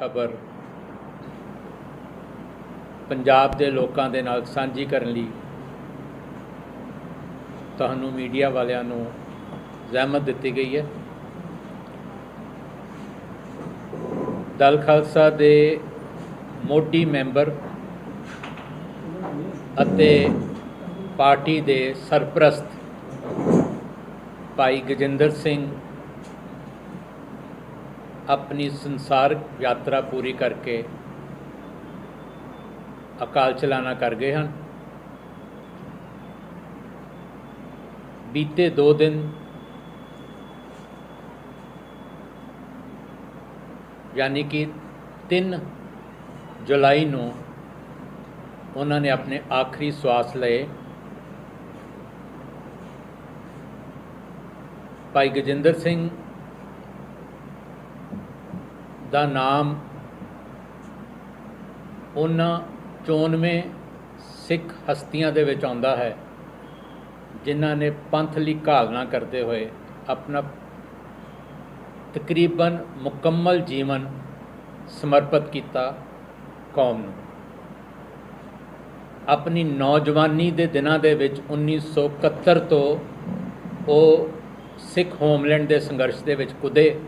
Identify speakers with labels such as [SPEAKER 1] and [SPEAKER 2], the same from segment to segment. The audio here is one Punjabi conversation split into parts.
[SPEAKER 1] ਖਬਰ ਪੰਜਾਬ ਦੇ ਲੋਕਾਂ ਦੇ ਨਾਲ ਸਾਂਝੀ ਕਰਨ ਲਈ ਤੁਹਾਨੂੰ ਮੀਡੀਆ ਵਾਲਿਆਂ ਨੂੰ ਜ਼ਹਿਮਤ ਦਿੱਤੀ ਗਈ ਹੈ। ਦਲ ਖਾਲਸਾ ਦੇ ਮੋਢੀ ਮੈਂਬਰ ਅਤੇ ਪਾਰਟੀ ਦੇ ਸਰਪ੍ਰਸਤ ਭਾਈ ਗਜਿੰਦਰ ਸਿੰਘ ਆਪਣੀ ਸੰਸਾਰਕ ਯਾਤਰਾ ਪੂਰੀ ਕਰਕੇ ਅਕਾਲ ਚਲਾਣਾ ਕਰ ਗਏ ਹਨ। ਬੀਤੇ 2 ਦਿਨ ਯਾਨੀ ਕਿ 3 ਜੁਲਾਈ ਨੂੰ ਉਹਨਾਂ ਨੇ ਆਪਣੇ ਆਖਰੀ ਸਵਾਸ ਲਏ। ਭਾਈ ਗਜਿੰਦਰ ਸਿੰਘ ਦਾ ਨਾਮ ਉਹਨਾਂ 94 ਸਿੱਖ ਹਸਤੀਆਂ ਦੇ ਵਿੱਚ ਆਉਂਦਾ ਹੈ, ਜਿਨ੍ਹਾਂ ਨੇ ਪੰਥ ਲਈ ਘਾਲਣਾ ਕਰਦੇ ਹੋਏ ਆਪਣਾ ਤਕਰੀਬਨ ਮੁਕੰਮਲ ਜੀਵਨ ਸਮਰਪਿਤ ਕੀਤਾ ਕੌਮ ਨੂੰ। ਆਪਣੀ ਨੌਜਵਾਨੀ ਦੇ ਦਿਨਾਂ ਦੇ ਵਿੱਚ 1971 ਤੋਂ ਉਹ ਸਿੱਖ ਹੋਮਲੈਂਡ ਦੇ ਸੰਘਰਸ਼ ਦੇ ਵਿੱਚ ਕੁਦੇ।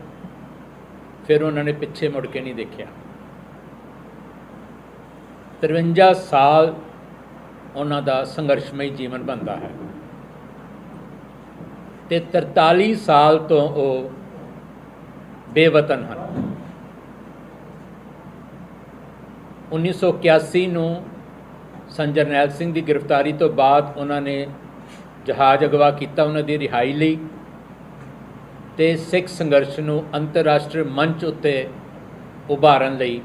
[SPEAKER 1] ਫਿਰ ਉਹਨਾਂ ਨੇ ਪਿੱਛੇ ਮੁੜ ਕੇ ਨਹੀਂ ਦੇਖਿਆ। 53 ਸਾਲ ਉਹਨਾਂ ਦਾ ਸੰਘਰਸ਼ਮਈ ਜੀਵਨ ਬੰਦਾ ਹੈ। ਤੇ 43 ਸਾਲ ਤੋਂ ਉਹ ਬੇਵਤਨ ਹਨ। 1981 ਨੂੰ ਸੰਜਰਨੈਲ ਸਿੰਘ ਦੀ ਗ੍ਰਿਫਤਾਰੀ ਤੋਂ ਬਾਅਦ ਉਹਨਾਂ ਨੇ ਜਹਾਜ਼ ਅਗਵਾ ਕੀਤਾ, ਉਹਨਾਂ ਦੀ ਰਿਹਾਈ ਲਈ। ਤੇ ਸਿੱਖ ਸੰਘਰਸ਼ ਨੂੰ ਅੰਤਰਰਾਸ਼ਟਰੀ ਮੰਚ ਉੱਤੇ ਉਭਾਰਨ ਲਈ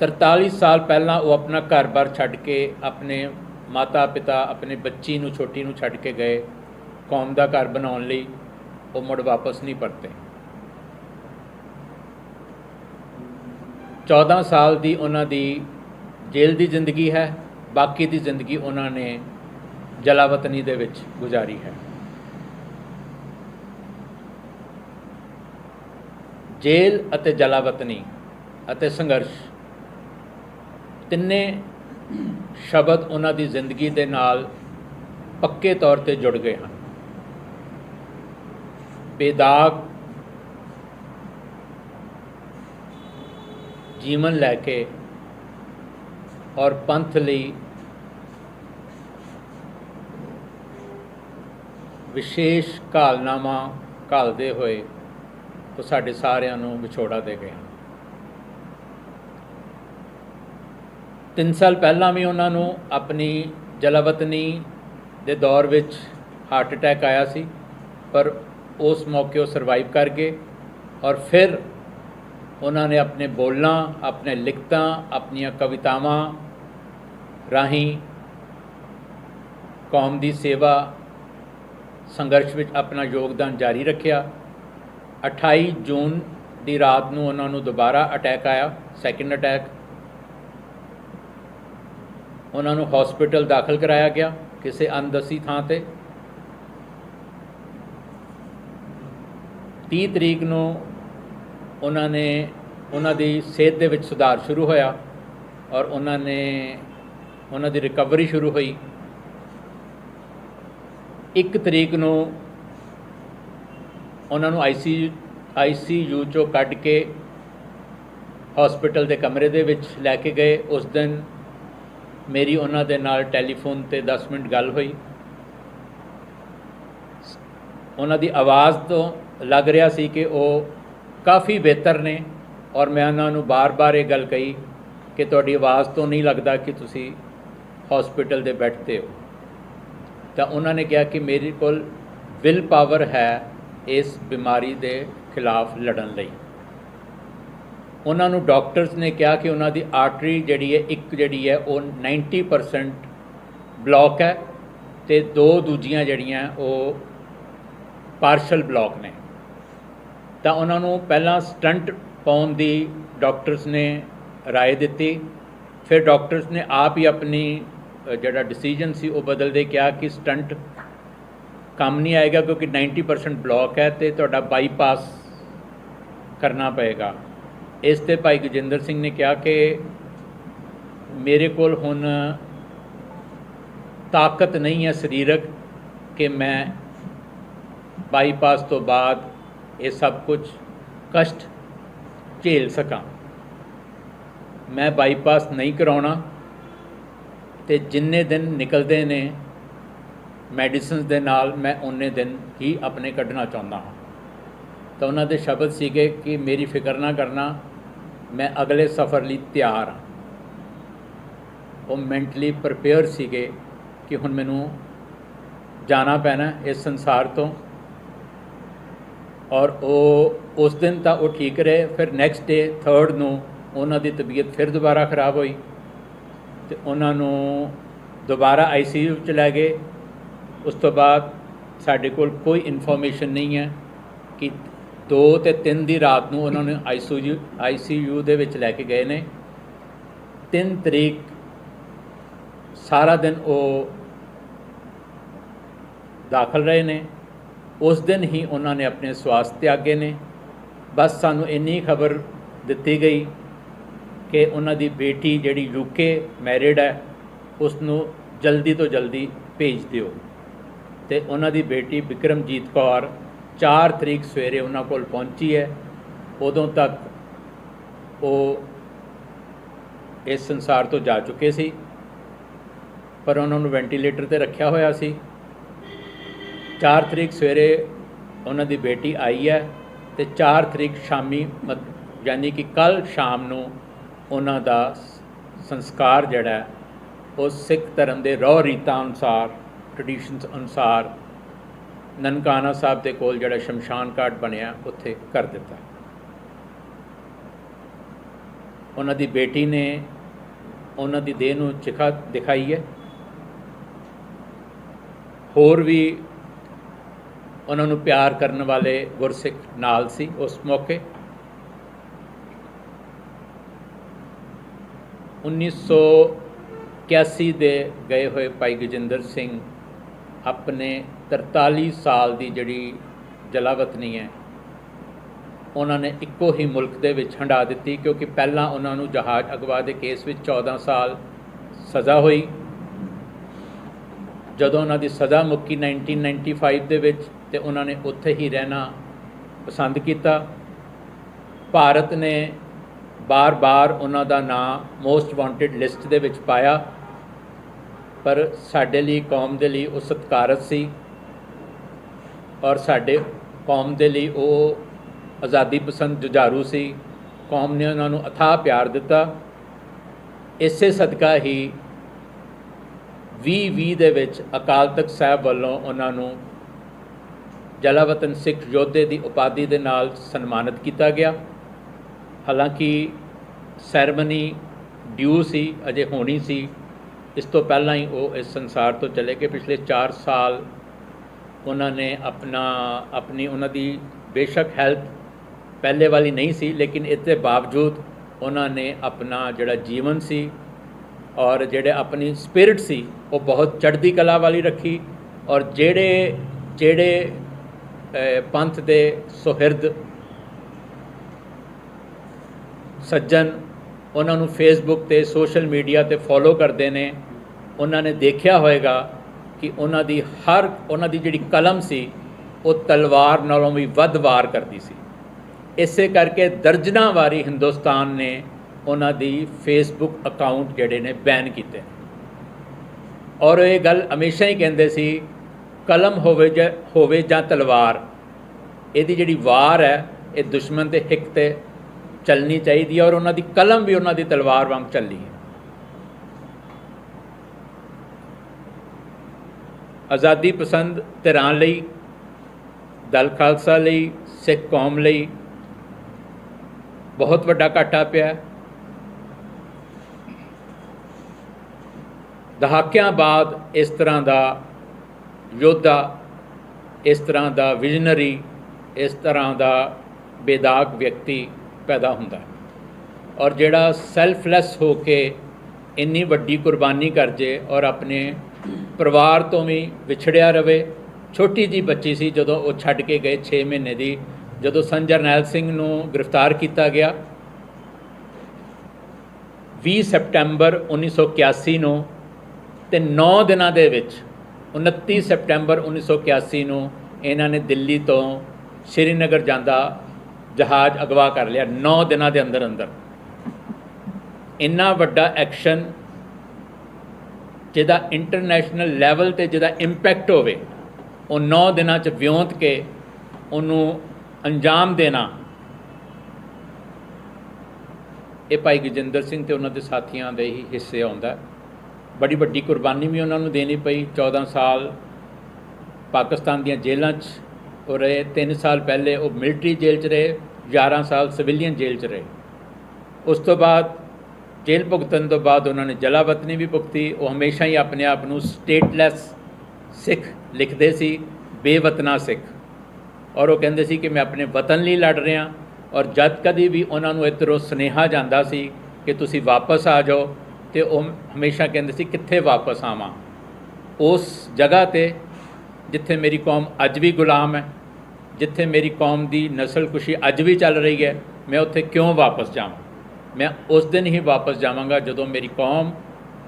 [SPEAKER 1] 43 ਸਾਲ ਪਹਿਲਾਂ ਉਹ ਆਪਣਾ ਘਰ-ਬਾਰ ਛੱਡ ਕੇ ਆਪਣੇ ਮਾਤਾ-ਪਿਤਾ, ਆਪਣੇ ਬੱਚੀ ਨੂੰ, ਛੋਟੀ ਨੂੰ ਛੱਡ ਕੇ ਗਏ। ਕੌਮ ਦਾ ਘਰ ਬਣਾਉਣ ਲਈ ਉਹ ਮੁੜ ਵਾਪਸ ਨਹੀਂ ਪਰਤੇ। 14 ਸਾਲ ਦੀ ਉਹਨਾਂ ਦੀ ਜੇਲ੍ਹ ਦੀ ਜ਼ਿੰਦਗੀ ਹੈ। ਬਾਕੀ ਦੀ ਜ਼ਿੰਦਗੀ ਉਹਨਾਂ ਨੇ ਜਲਾਵਤਨੀ ਦੇ ਵਿੱਚ ਗੁਜ਼ਾਰੀ ਹੈ। ਜੇਲ੍ਹ ਅਤੇ ਜਲਾਵਤਨੀ ਅਤੇ ਸੰਘਰਸ਼। ਤਿੰਨੇ ਸ਼ਬਦ ਉਹਨਾਂ ਦੀ ਜ਼ਿੰਦਗੀ ਦੇ ਨਾਲ ਪੱਕੇ ਤੌਰ ਤੇ ਜੁੜ ਗਏ ਹਨ। ਬੇਦਾਗ ਜੀਵਨ ਲੈ ਕੇ ਔਰ ਪੰਥ ਲਈ ਵਿਸ਼ੇਸ਼ ਕਾਲਨਾਮਾ ਘਾਲਦੇ ਹੋਏ ਉਹ ਸਾਡੇ ਸਾਰਿਆਂ ਨੂੰ ਵਿਛੋੜਾ ਦੇ ਗਏ ਹਨ। ਤਿੰਨ ਸਾਲ ਪਹਿਲਾਂ ਵੀ ਉਹਨਾਂ ਨੂੰ ਆਪਣੀ ਜਲਾਵਤਨੀ ਦੇ ਦੌਰ ਵਿੱਚ ਹਾਰਟ ਅਟੈਕ ਆਇਆ ਸੀ, ਪਰ ਉਸ ਮੌਕੇ ਉਹ ਸਰਵਾਈਵ ਕਰ ਗਏ ਔਰ ਫਿਰ ਉਹਨਾਂ ਨੇ ਆਪਣੇ ਬੋਲਾਂ, ਆਪਣੇ ਲਿਖਤਾਂ, ਆਪਣੀਆਂ ਕਵਿਤਾਵਾਂ ਰਾਹੀਂ ਕੌਮ ਦੀ ਸੇਵਾ ਸੰਘਰਸ਼ ਵਿੱਚ ਆਪਣਾ ਯੋਗਦਾਨ ਜਾਰੀ ਰੱਖਿਆ। 28 ਜੂਨ ਦੀ ਰਾਤ ਨੂੰ ਉਹਨਾਂ ਨੂੰ ਦੁਬਾਰਾ ਅਟੈਕ ਆਇਆ ਸੈਕੰਡ ਅਟੈਕ ਉਹਨਾਂ ਨੂੰ ਹਸਪੀਟਲ ਦਾਖਲ ਕਰਾਇਆ ਗਿਆ, ਕਿਸੇ ਅਣਦਸੀ ਥਾਂ ਤੇ। 30 ਤਰੀਕ ਨੂੰ ਉਹਨਾਂ ਨੇ, ਉਹਨਾਂ ਦੀ ਸਿਹਤ ਦੇ ਵਿੱਚ ਸੁਧਾਰ ਸ਼ੁਰੂ ਹੋਇਆ ਔਰ ਉਹਨਾਂ ਨੇ, ਉਹਨਾਂ ਦੀ ਰਿਕਵਰੀ ਸ਼ੁਰੂ ਹੋਈ। 1 ਤਰੀਕ ਨੂੰ ਉਹਨਾਂ ਨੂੰ ਆਈਸੀਯੂ ਆਈਸੀਯੂ ਚੋਂ ਕੱਢ ਕੇ ਹਸਪੀਟਲ ਦੇ ਕਮਰੇ ਦੇ ਵਿੱਚ ਲੈ ਕੇ ਗਏ। ਉਸ ਦਿਨ ਮੇਰੀ ਉਹਨਾਂ ਦੇ ਨਾਲ ਟੈਲੀਫੋਨ ਤੇ 10 ਮਿੰਟ ਗੱਲ ਹੋਈ। ਉਹਨਾਂ ਦੀ ਆਵਾਜ਼ ਤੋਂ ਲੱਗ ਰਿਹਾ ਸੀ ਕਿ ਉਹ ਕਾਫੀ ਬਿਹਤਰ ਨੇ ਔਰ ਮੈਂ ਉਹਨਾਂ ਨੂੰ ਬਾਰ-ਬਾਰ ਇਹ ਗੱਲ ਕਹੀ ਕਿ ਤੁਹਾਡੀ ਆਵਾਜ਼ ਤੋਂ ਨਹੀਂ ਲੱਗਦਾ ਕਿ ਤੁਸੀਂ ਹਸਪੀਟਲ ਦੇ ਬੈਠਦੇ ਹੋ। ਤਾਂ ਉਹਨਾਂ ਨੇ ਕਿਹਾ ਕਿ ਮੇਰੇ ਕੋਲ ਵਿਲ ਪਾਵਰ ਹੈ ਇਸ ਬਿਮਾਰੀ ਦੇ ਖਿਲਾਫ ਲੜਨ ਲਈ ਉਹਨਾਂ ਨੂੰ ਡਾਕਟਰਸ ਨੇ ਕਿਹਾ ਕਿ ਉਹਨਾਂ ਦੀ ਆਰਟਰੀ ਜਿਹੜੀ ਹੈ ਇੱਕ ਜਿਹੜੀ ਹੈ ਉਹ 90% ਬਲੌਕ ਹੈ ਤੇ ਦੋ ਦੂਜੀਆਂ ਜਿਹੜੀਆਂ ਉਹ ਪਾਰਸ਼ਲ ਬਲੌਕ ਨੇ ਤਾਂ ਉਹਨਾਂ ਨੂੰ ਪਹਿਲਾਂ ਸਟੰਟ ਪਾਉਣ ਦੀ ਡਾਕਟਰਸ ਨੇ رائے ਦਿੱਤੀ ਫਿਰ ਡਾਕਟਰਸ ਨੇ ਆਪ ਹੀ ਆਪਣੀ ਅ, ਜਿਹੜਾ ਡਿਸੀਜਨ ਸੀ ਉਹ ਬਦਲਦੇ ਕਿਹਾ ਕਿ ਸਟੰਟ ਕੰਮ ਨਹੀਂ ਆਏਗਾ ਕਿਉਂਕਿ 90% ਬਲੌਕ ਹੈ ਤੇ ਤੁਹਾਡਾ ਬਾਈਪਾਸ ਕਰਨਾ ਪਏਗਾ। ਇਸ ਤੇ ਭਾਈ ਗਜਿੰਦਰ ਸਿੰਘ ਨੇ ਕਿਹਾ ਕਿ ਮੇਰੇ ਕੋਲ ਹੁਣ ਤਾਕਤ ਨਹੀਂ ਹੈ ਸਰੀਰਕ ਕਿ ਮੈਂ ਬਾਈਪਾਸ ਤੋਂ ਬਾਅਦ ਇਹ ਸਭ ਕੁਝ ਕਸ਼ਟ ਝੇਲ ਸਕਾਂ। ਮੈਂ ਬਾਈਪਾਸ ਨਹੀਂ ਕਰਾਉਣਾ ਤੇ ਜਿੰਨੇ ਦਿਨ ਨਿਕਲਦੇ ਨੇ ਮੈਡੀਸਿਨਸ ਦੇ ਨਾਲ ਮੈਂ ਉਹਨੇ ਦਿਨ ਹੀ ਆਪਣੇ ਕੱਢਣਾ ਚਾਹੁੰਦਾ ਹਾਂ। ਤਾਂ ਉਹਨਾਂ ਦੇ ਸ਼ਬਦ ਸੀਗੇ ਕਿ ਮੇਰੀ ਫਿਕਰ ਨਾ ਕਰਨਾ, ਮੈਂ ਅਗਲੇ ਸਫ਼ਰ ਲਈ ਤਿਆਰ ਹਾਂ। ਉਹ ਮੈਂਟਲੀ ਪ੍ਰਪੇਅਰ ਸੀਗੇ ਕਿ ਹੁਣ ਮੈਨੂੰ ਜਾਣਾ ਪੈਣਾ ਇਸ ਸੰਸਾਰ ਤੋਂ। ਔਰ ਉਹ ਉਸ ਦਿਨ ਤਾਂ ਉਹ ਠੀਕ ਰਹੇ, ਫਿਰ ਨੈਕਸਟ ਡੇ ਥਰਡ ਨੂੰ ਉਹਨਾਂ ਦੀ ਤਬੀਅਤ ਫਿਰ ਦੁਬਾਰਾ ਖਰਾਬ ਹੋਈ ਤੇ ਉਹਨਾਂ ਨੂੰ ਦੁਬਾਰਾ ਆਈਸੀਯੂ ਚ ਲੈ ਗਏ। ਉਸ ਤੋਂ ਬਾਅਦ ਸਾਡੇ ਕੋਲ ਕੋਈ ਇਨਫੋਰਮੇਸ਼ਨ ਨਹੀਂ ਹੈ ਕਿ 2 ਤੇ 3 ਦੀ ਰਾਤ ਨੂੰ ਉਹਨਾਂ ਨੇ ਆਈਸੀਯੂ ਆਈਸੀਯੂ ਦੇ ਵਿੱਚ ਲੈ ਕੇ ਗਏ ਨੇ। 3 ਤਰੀਕ ਸਾਰਾ ਦਿਨ ਉਹ ਦਾਖਲ ਰਹੇ ਨੇ। ਉਸ ਦਿਨ ਹੀ ਉਹਨਾਂ ਨੇ ਆਪਣੇ ਸਵਾਸਥ ਤਿਆਗੇ ਨੇ। ਬਸ ਸਾਨੂੰ ਇੰਨੀ ਖਬਰ ਦਿੱਤੀ ਗਈ ਕਿ ਉਹਨਾਂ ਦੀ ਬੇਟੀ ਜਿਹੜੀ ਯੂਕੇ ਮੈਰਿਡ ਹੈ ਉਸ ਨੂੰ ਜਲਦੀ ਤੋਂ ਜਲਦੀ ਭੇਜ ਦਿਓ। ਤੇ ਉਹਨਾਂ ਦੀ ਬੇਟੀ ਵਿਕਰਮਜੀਤ ਕੌਰ 4 ਤਰੀਕ ਸਵੇਰੇ ਉਹਨਾਂ ਕੋਲ ਪਹੁੰਚੀ ਹੈ। ਉਦੋਂ ਤੱਕ ਉਹ ਇਸ ਸੰਸਾਰ ਤੋਂ ਜਾ ਚੁੱਕੇ ਸੀ, ਪਰ ਉਹਨਾਂ ਨੂੰ ਵੈਂਟੀਲੇਟਰ ਤੇ ਰੱਖਿਆ ਹੋਇਆ ਸੀ। 4 ਤਰੀਕ ਸਵੇਰੇ ਉਹਨਾਂ ਦੀ ਬੇਟੀ ਆਈ ਹੈ ਤੇ 4 ਤਰੀਕ ਸ਼ਾਮੀ ਮਤ- ਯਾਨੀ ਕਿ ਕੱਲ ਸ਼ਾਮ ਨੂੰ ਉਹਨਾਂ ਦਾ ਸੰਸਕਾਰ ਜਿਹੜਾ ਉਹ ਸਿੱਖ ਧਰਮ ਦੇ ਰਹੁ ਰੀਤਾਂ ਅਨੁਸਾਰ ਟ੍ਰੈਡੀਸ਼ਨਸ ਅਨੁਸਾਰ ਨਨਕਾਣਾ ਸਾਹਿਬ ਦੇ ਕੋਲ ਜਿਹੜਾ ਸ਼ਮਸ਼ਾਨ ਘਾਟ ਬਣਿਆ, ਉੱਥੇ ਕਰ ਦਿੱਤਾ। ਉਹਨਾਂ ਦੀ ਬੇਟੀ ਨੇ ਉਹਨਾਂ ਦੀ ਦੇਹ ਨੂੰ ਚਿਖਾ ਦਿਖਾਈ ਹੈ। ਹੋਰ ਵੀ ਉਹਨਾਂ ਨੂੰ ਪਿਆਰ ਕਰਨ ਵਾਲੇ ਗੁਰਸਿੱਖ ਨਾਲ ਸੀ ਉਸ ਮੌਕੇ। 1981 ਦੇ ਗਏ ਹੋਏ ਭਾਈ ਗਜਿੰਦਰ ਸਿੰਘ ਆਪਣੇ 43 ਸਾਲ ਦੀ ਜਿਹੜੀ ਜਲਾਵਤਨੀ ਹੈ, ਉਹਨਾਂ ਨੇ ਇੱਕੋ ਹੀ ਮੁਲਕ ਦੇ ਵਿੱਚ ਹੰਡਾ ਦਿੱਤੀ ਕਿਉਂਕਿ ਪਹਿਲਾਂ ਉਹਨਾਂ ਨੂੰ ਜਹਾਜ਼ ਅਗਵਾ ਦੇ ਕੇਸ ਵਿੱਚ 14 ਸਾਲ ਸਜ਼ਾ ਹੋਈ। ਜਦੋਂ ਉਹਨਾਂ ਦੀ ਸਜ਼ਾ ਮੁੱਕੀ 1995 ਦੇ ਵਿੱਚ ਤੇ ਉਹਨਾਂ ਨੇ ਉੱਥੇ ਹੀ ਰਹਿਣਾ ਪਸੰਦ ਕੀਤਾ। ਭਾਰਤ ਨੇ ਬਾਰ-ਬਾਰ ਉਹਨਾਂ ਦਾ ਨਾਮ ਮੋਸਟ ਵਾਂਟਡ ਲਿਸਟ ਦੇ ਵਿੱਚ ਪਾਇਆ। ਪਰ ਸਾਡੇ ਲਈ, ਕੌਮ ਦੇ ਲਈ ਉਹ ਸਤਿਕਾਰਤ ਸੀ ਔਰ ਸਾਡੇ ਕੌਮ ਦੇ ਲਈ ਉਹ ਆਜ਼ਾਦੀ ਪਸੰਦ ਜੁਝਾਰੂ ਸੀ। ਕੌਮ ਨੇ ਉਹਨਾਂ ਨੂੰ ਅਥਾਹ ਪਿਆਰ ਦਿੱਤਾ। ਇਸੇ ਸਦਕਾ ਹੀ 2020 ਦੇ ਵਿੱਚ ਅਕਾਲ ਤਖਤ ਸਾਹਿਬ ਵੱਲੋਂ ਉਹਨਾਂ ਨੂੰ ਜਲਾਵਤਨ ਸਿੱਖ ਯੋਧੇ ਦੀ ਉਪਾਧੀ ਦੇ ਨਾਲ ਸਨਮਾਨਿਤ ਕੀਤਾ ਗਿਆ। ਹਾਲਾਂਕਿ ਸੈਰਮਨੀ ਡਿਊ ਸੀ, ਅਜੇ ਹੋਣੀ ਸੀ। ਇਸ ਤੋਂ ਪਹਿਲਾਂ ਹੀ ਉਹ ਇਸ ਸੰਸਾਰ ਤੋਂ ਚਲੇ ਗਏ। ਪਿਛਲੇ 4 ਸਾਲ ਉਹਨਾਂ ਨੇ ਆਪਣਾ, ਆਪਣੀ ਉਹਨਾਂ ਦੀ ਬੇਸ਼ੱਕ ਹੈਲਥ ਪਹਿਲੇ ਵਾਲੀ ਨਹੀਂ ਸੀ, ਲੇਕਿਨ ਇਸ ਦੇ ਬਾਵਜੂਦ ਉਹਨਾਂ ਨੇ ਆਪਣਾ ਜਿਹੜਾ ਜੀਵਨ ਸੀ ਔਰ ਜਿਹੜੇ ਆਪਣੀ ਸਪਿਰਿਟ ਸੀ, ਉਹ ਬਹੁਤ ਚੜ੍ਹਦੀ ਕਲਾ ਵਾਲੀ ਰੱਖੀ ਔਰ ਜਿਹੜੇ ਜਿਹੜੇ ਪੰਥ ਦੇ ਸੁਹਿਰਦ, ਸੱਜਣ ਉਹਨਾਂ ਨੂੰ ਫੇਸਬੁੱਕ ਤੇ ਸੋਸ਼ਲ ਮੀਡੀਆ ਤੇ ਫੋਲੋ ਕਰਦੇ ਨੇ। ਉਹਨਾਂ ਨੇ ਦੇਖਿਆ ਹੋਵੇਗਾ ਕਿ ਉਹਨਾਂ ਦੀ ਹਰ, ਉਹਨਾਂ ਦੀ ਜਿਹੜੀ ਕਲਮ ਸੀ, ਉਹ ਤਲਵਾਰ ਨਾਲੋਂ ਵੀ ਵੱਧ ਵਾਰ ਕਰਦੀ ਸੀ। ਇਸੇ ਕਰਕੇ ਦਰਜਨਾਂ ਵਾਰੀ ਹਿੰਦੁਸਤਾਨ ਨੇ ਉਹਨਾਂ ਦੀ ਫੇਸਬੁੱਕ ਅਕਾਊਂਟ ਜਿਹੜੇ ਨੇ ਬੈਨ ਕੀਤੇ। ਔਰ ਇਹ ਗੱਲ ਹਮੇਸ਼ਾ ਹੀ ਕਹਿੰਦੇ ਸੀ, ਕਲਮ ਹੋਵੇ ਜਾਂ ਹੋਵੇ ਜਾਂ ਤਲਵਾਰ, ਇਹਦੀ ਜਿਹੜੀ ਵਾਰ ਹੈ, ਇਹ ਦੁਸ਼ਮਣ ਦੇ ਹਿੱਕ ਤੇ ਚੱਲਣੀ ਚਾਹੀਦੀ ਹੈ ਔਰ ਉਹਨਾਂ ਦੀ ਕਲਮ ਵੀ ਉਹਨਾਂ ਦੀ ਤਲਵਾਰ ਵਾਂਗ ਚੱਲੀ ਹੈ। ਆਜ਼ਾਦੀ ਪਸੰਦ ਧਿਰਾਂ ਲਈ, ਦਲ ਖਾਲਸਾ ਲਈ, ਸਿੱਖ ਕੌਮ ਲਈ ਬਹੁਤ ਵੱਡਾ ਘਾਟਾ ਪਿਆ ਦਹਾਕਿਆਂ ਬਾਅਦ ਇਸ ਤਰ੍ਹਾਂ ਦਾ ਯੋਧਾ, ਇਸ ਤਰ੍ਹਾਂ ਦਾ ਵਿਜ਼ਨਰੀ, ਇਸ ਤਰ੍ਹਾਂ ਦਾ ਬੇਦਾਗ ਵਿਅਕਤੀ ਪੈਦਾ ਹੁੰਦਾ ਹੈ। ਔਰ ਜਿਹੜਾ ਸੈਲਫਲੈਸ ਹੋ ਕੇ ਇੰਨੀ ਵੱਡੀ ਕੁਰਬਾਨੀ ਕਰ ਜੇ ਔਰ ਆਪਣੇ ਪਰਿਵਾਰ ਤੋਂ ਵੀ ਵਿਛੜਿਆ ਰਵੇ, ਛੋਟੀ ਜੀ ਬੱਚੀ ਸੀ ਜਦੋਂ ਉਹ ਛੱਡ ਕੇ ਗਏ 6 ਮਹੀਨੇ ਦੀ, ਜਦੋਂ ਸੰਜਰਨੈਲ ਸਿੰਘ ਨੂੰ ਗ੍ਰਿਫਤਾਰ ਕੀਤਾ ਗਿਆ। 20 ਸਪਟੈਂਬਰ 1981 ਨੂੰ ਤੇ 9 ਦਿਨਾਂ ਦੇ ਵਿੱਚ 29 ਸਪਟੈਂਬਰ 1981 ਨੂੰ ਇਹਨਾਂ ਨੇ ਦਿੱਲੀ ਤੋਂ ਸ਼੍ਰੀਨਗਰ ਜਾਂਦਾ ਜਹਾਜ਼ ਅਗਵਾ ਕਰ ਲਿਆ 9 ਦਿਨਾਂ ਦੇ ਅੰਦਰ ਅੰਦਰ। ਇੰਨਾ ਵੱਡਾ ਐਕਸ਼ਨ ਜਿਹਦਾ ਇੰਟਰਨੈਸ਼ਨਲ ਲੈਵਲ ਤੇ ਜਿਹਦਾ ਇੰਪੈਕਟ ਹੋਵੇ, ਉਹ 9 ਦਿਨਾਂ ਚ ਵਿਉਂਤ ਕੇ ਉਹਨੂੰ ਅੰਜਾਮ ਦੇਣਾ। ਇਹ ਭਾਈ ਗਜਿੰਦਰ ਸਿੰਘ ਤੇ ਉਹਨਾਂ ਦੇ ਸਾਥੀਆਂ ਦੇ ਹੀ ਹਿੱਸੇ ਆਉਂਦਾ। ਬੜੀ ਵੱਡੀ ਕੁਰਬਾਨੀ ਵੀ ਉਹਨਾਂ ਨੂੰ ਦੇਣੀ ਪਈ 14 ਸਾਲ ਪਾਕਿਸਤਾਨ ਦੀਆਂ ਜੇਲ੍ਹਾਂ 'ਚ ਉਹ ਰਹੇ 3 ਸਾਲ ਪਹਿਲੇ ਉਹ ਮਿਲਟਰੀ ਜੇਲ੍ਹ 'ਚ ਰਹੇ 11 ਸਾਲ ਸਿਵਲੀਅਨ ਜੇਲ੍ਹ 'ਚ ਰਹੇ। ਉਸ ਤੋਂ ਬਾਅਦ ਜੇਲ੍ਹ ਭੁਗਤਣ ਤੋਂ ਬਾਅਦ ਉਹਨਾਂ ਨੇ ਜਲਾਵਤਨੀ ਵੀ ਭੁਗਤੀ, ਉਹ ਹਮੇਸ਼ਾ ਹੀ ਆਪਣੇ ਆਪ ਨੂੰ ਸਟੇਟਲੈਸ ਸਿੱਖ ਲਿਖਦੇ ਸੀ, ਬੇਵਤਨਾ ਸਿੱਖ। ਔਰ ਉਹ ਕਹਿੰਦੇ ਸੀ ਕਿ ਮੈਂ ਆਪਣੇ ਵਤਨ ਲਈ ਲੜ ਰਿਹਾ ਔਰ ਜਦ ਕਦੀ ਵੀ ਉਹਨਾਂ ਨੂੰ ਇੱਧਰੋਂ ਸੁਨੇਹਾ ਜਾਂਦਾ ਸੀ ਕਿ ਤੁਸੀਂ ਵਾਪਸ ਆ ਜਾਓ, ਤੇ ਉਹ ਹਮੇਸ਼ਾ ਕਹਿੰਦੇ ਸੀ, ਕਿੱਥੇ ਵਾਪਸ ਆਵਾਂ? ਉਸ ਜਗ੍ਹਾ ਤੇ ਜਿੱਥੇ ਮੇਰੀ ਕੌਮ ਅੱਜ ਵੀ ਗੁਲਾਮ ਹੈ, ਜਿੱਥੇ ਮੇਰੀ ਕੌਮ ਦੀ ਨਸਲਕੁਸ਼ੀ ਅੱਜ ਵੀ ਚੱਲ ਰਹੀ ਹੈ, ਮੈਂ ਉੱਥੇ ਕਿਉਂ ਵਾਪਸ ਜਾਵਾਂ? ਮੈਂ ਉਸ ਦਿਨ ਹੀ ਵਾਪਸ ਜਾਵਾਂਗਾ ਜਦੋਂ ਮੇਰੀ ਕੌਮ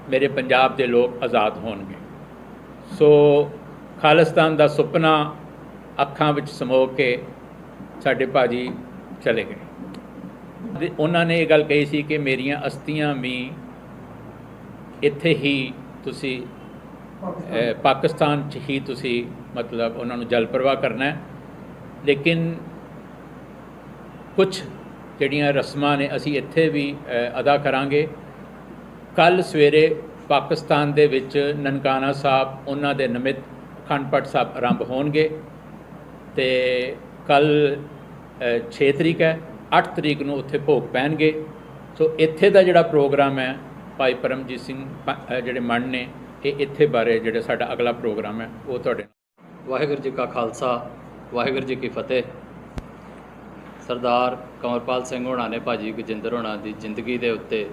[SPEAKER 1] ਮੇਰੇ ਪੰਜਾਬ ਦੇ ਲੋਕ ਆਜ਼ਾਦ ਹੋਣਗੇ। ਸੋ ਖਾਲਿਸਤਾਨ ਦਾ ਸੁਪਨਾ ਅੱਖਾਂ ਵਿੱਚ ਸਮੋ ਕੇ ਸਾਡੇ ਭਾਜੀ ਚਲੇ ਗਏ। ਤੇ ਉਹਨਾਂ ਨੇ ਇਹ ਗੱਲ ਕਹੀ ਸੀ ਕਿ ਮੇਰੀਆਂ ਅਸਥੀਆਂ ਵੀ ਇੱਥੇ ਹੀ ਤੁਸੀਂ ਪਾਕਿਸਤਾਨ 'ਚ ਹੀ ਤੁਸੀਂ ਮਤਲਬ ਉਹਨਾਂ ਨੂੰ ਜਲ ਪ੍ਰਵਾਹ ਕਰਨਾ ਹੈ। ਲੇਕਿਨ ਕੁਝ ਜਿਹੜੀਆਂ ਰਸਮਾਂ ਨੇ ਅਸੀਂ ਇੱਥੇ ਵੀ ਅਦਾ ਕਰਾਂਗੇ। ਕੱਲ ਸਵੇਰੇ ਪਾਕਿਸਤਾਨ ਦੇ ਵਿੱਚ ਨਨਕਾਣਾ ਸਾਹਿਬ, ਉਹਨਾਂ ਦੇ ਨਿਮਿਤ ਅਖੰਡ ਪਾਠ ਸਾਹਿਬ ਆਰੰਭ ਹੋਣਗੇ। ਤੇ ਕੱਲ 6 ਤਰੀਕ ਹੈ 8 ਤਰੀਕ ਨੂੰ ਉੱਥੇ ਭੋਗ ਪੈਣਗੇ। ਸੋ ਇੱਥੇ ਦਾ ਜਿਹੜਾ ਪ੍ਰੋਗਰਾਮ ਹੈ, ਭਾਈ ਪਰਮਜੀਤ ਸਿੰਘ ਜਿਹੜੇ ਮੰਨ ਨੇ ਇਹ ਇੱਥੇ ਬਾਰੇ ਜਿਹੜਾ ਸਾਡਾ ਅਗਲਾ ਪ੍ਰੋਗਰਾਮ ਹੈ, ਉਹ ਤੁਹਾਡੇ
[SPEAKER 2] ਵਾਹਿਗੁਰੂ ਜੀ ਕਾ ਖਾਲਸਾ, ਵਾਹਿਗੁਰੂ ਜੀ ਕੀ ਫਤਿਹ। ਸਰਦਾਰ ਕੰਵਰਪਾਲ ਸਿੰਘ ਹੋਣਾ ਨੇ ਭਾਜੀ ਗਜਿੰਦਰ ਹੋਣਾ ਦੀ ਜ਼ਿੰਦਗੀ ਦੇ ਉੱਤੇ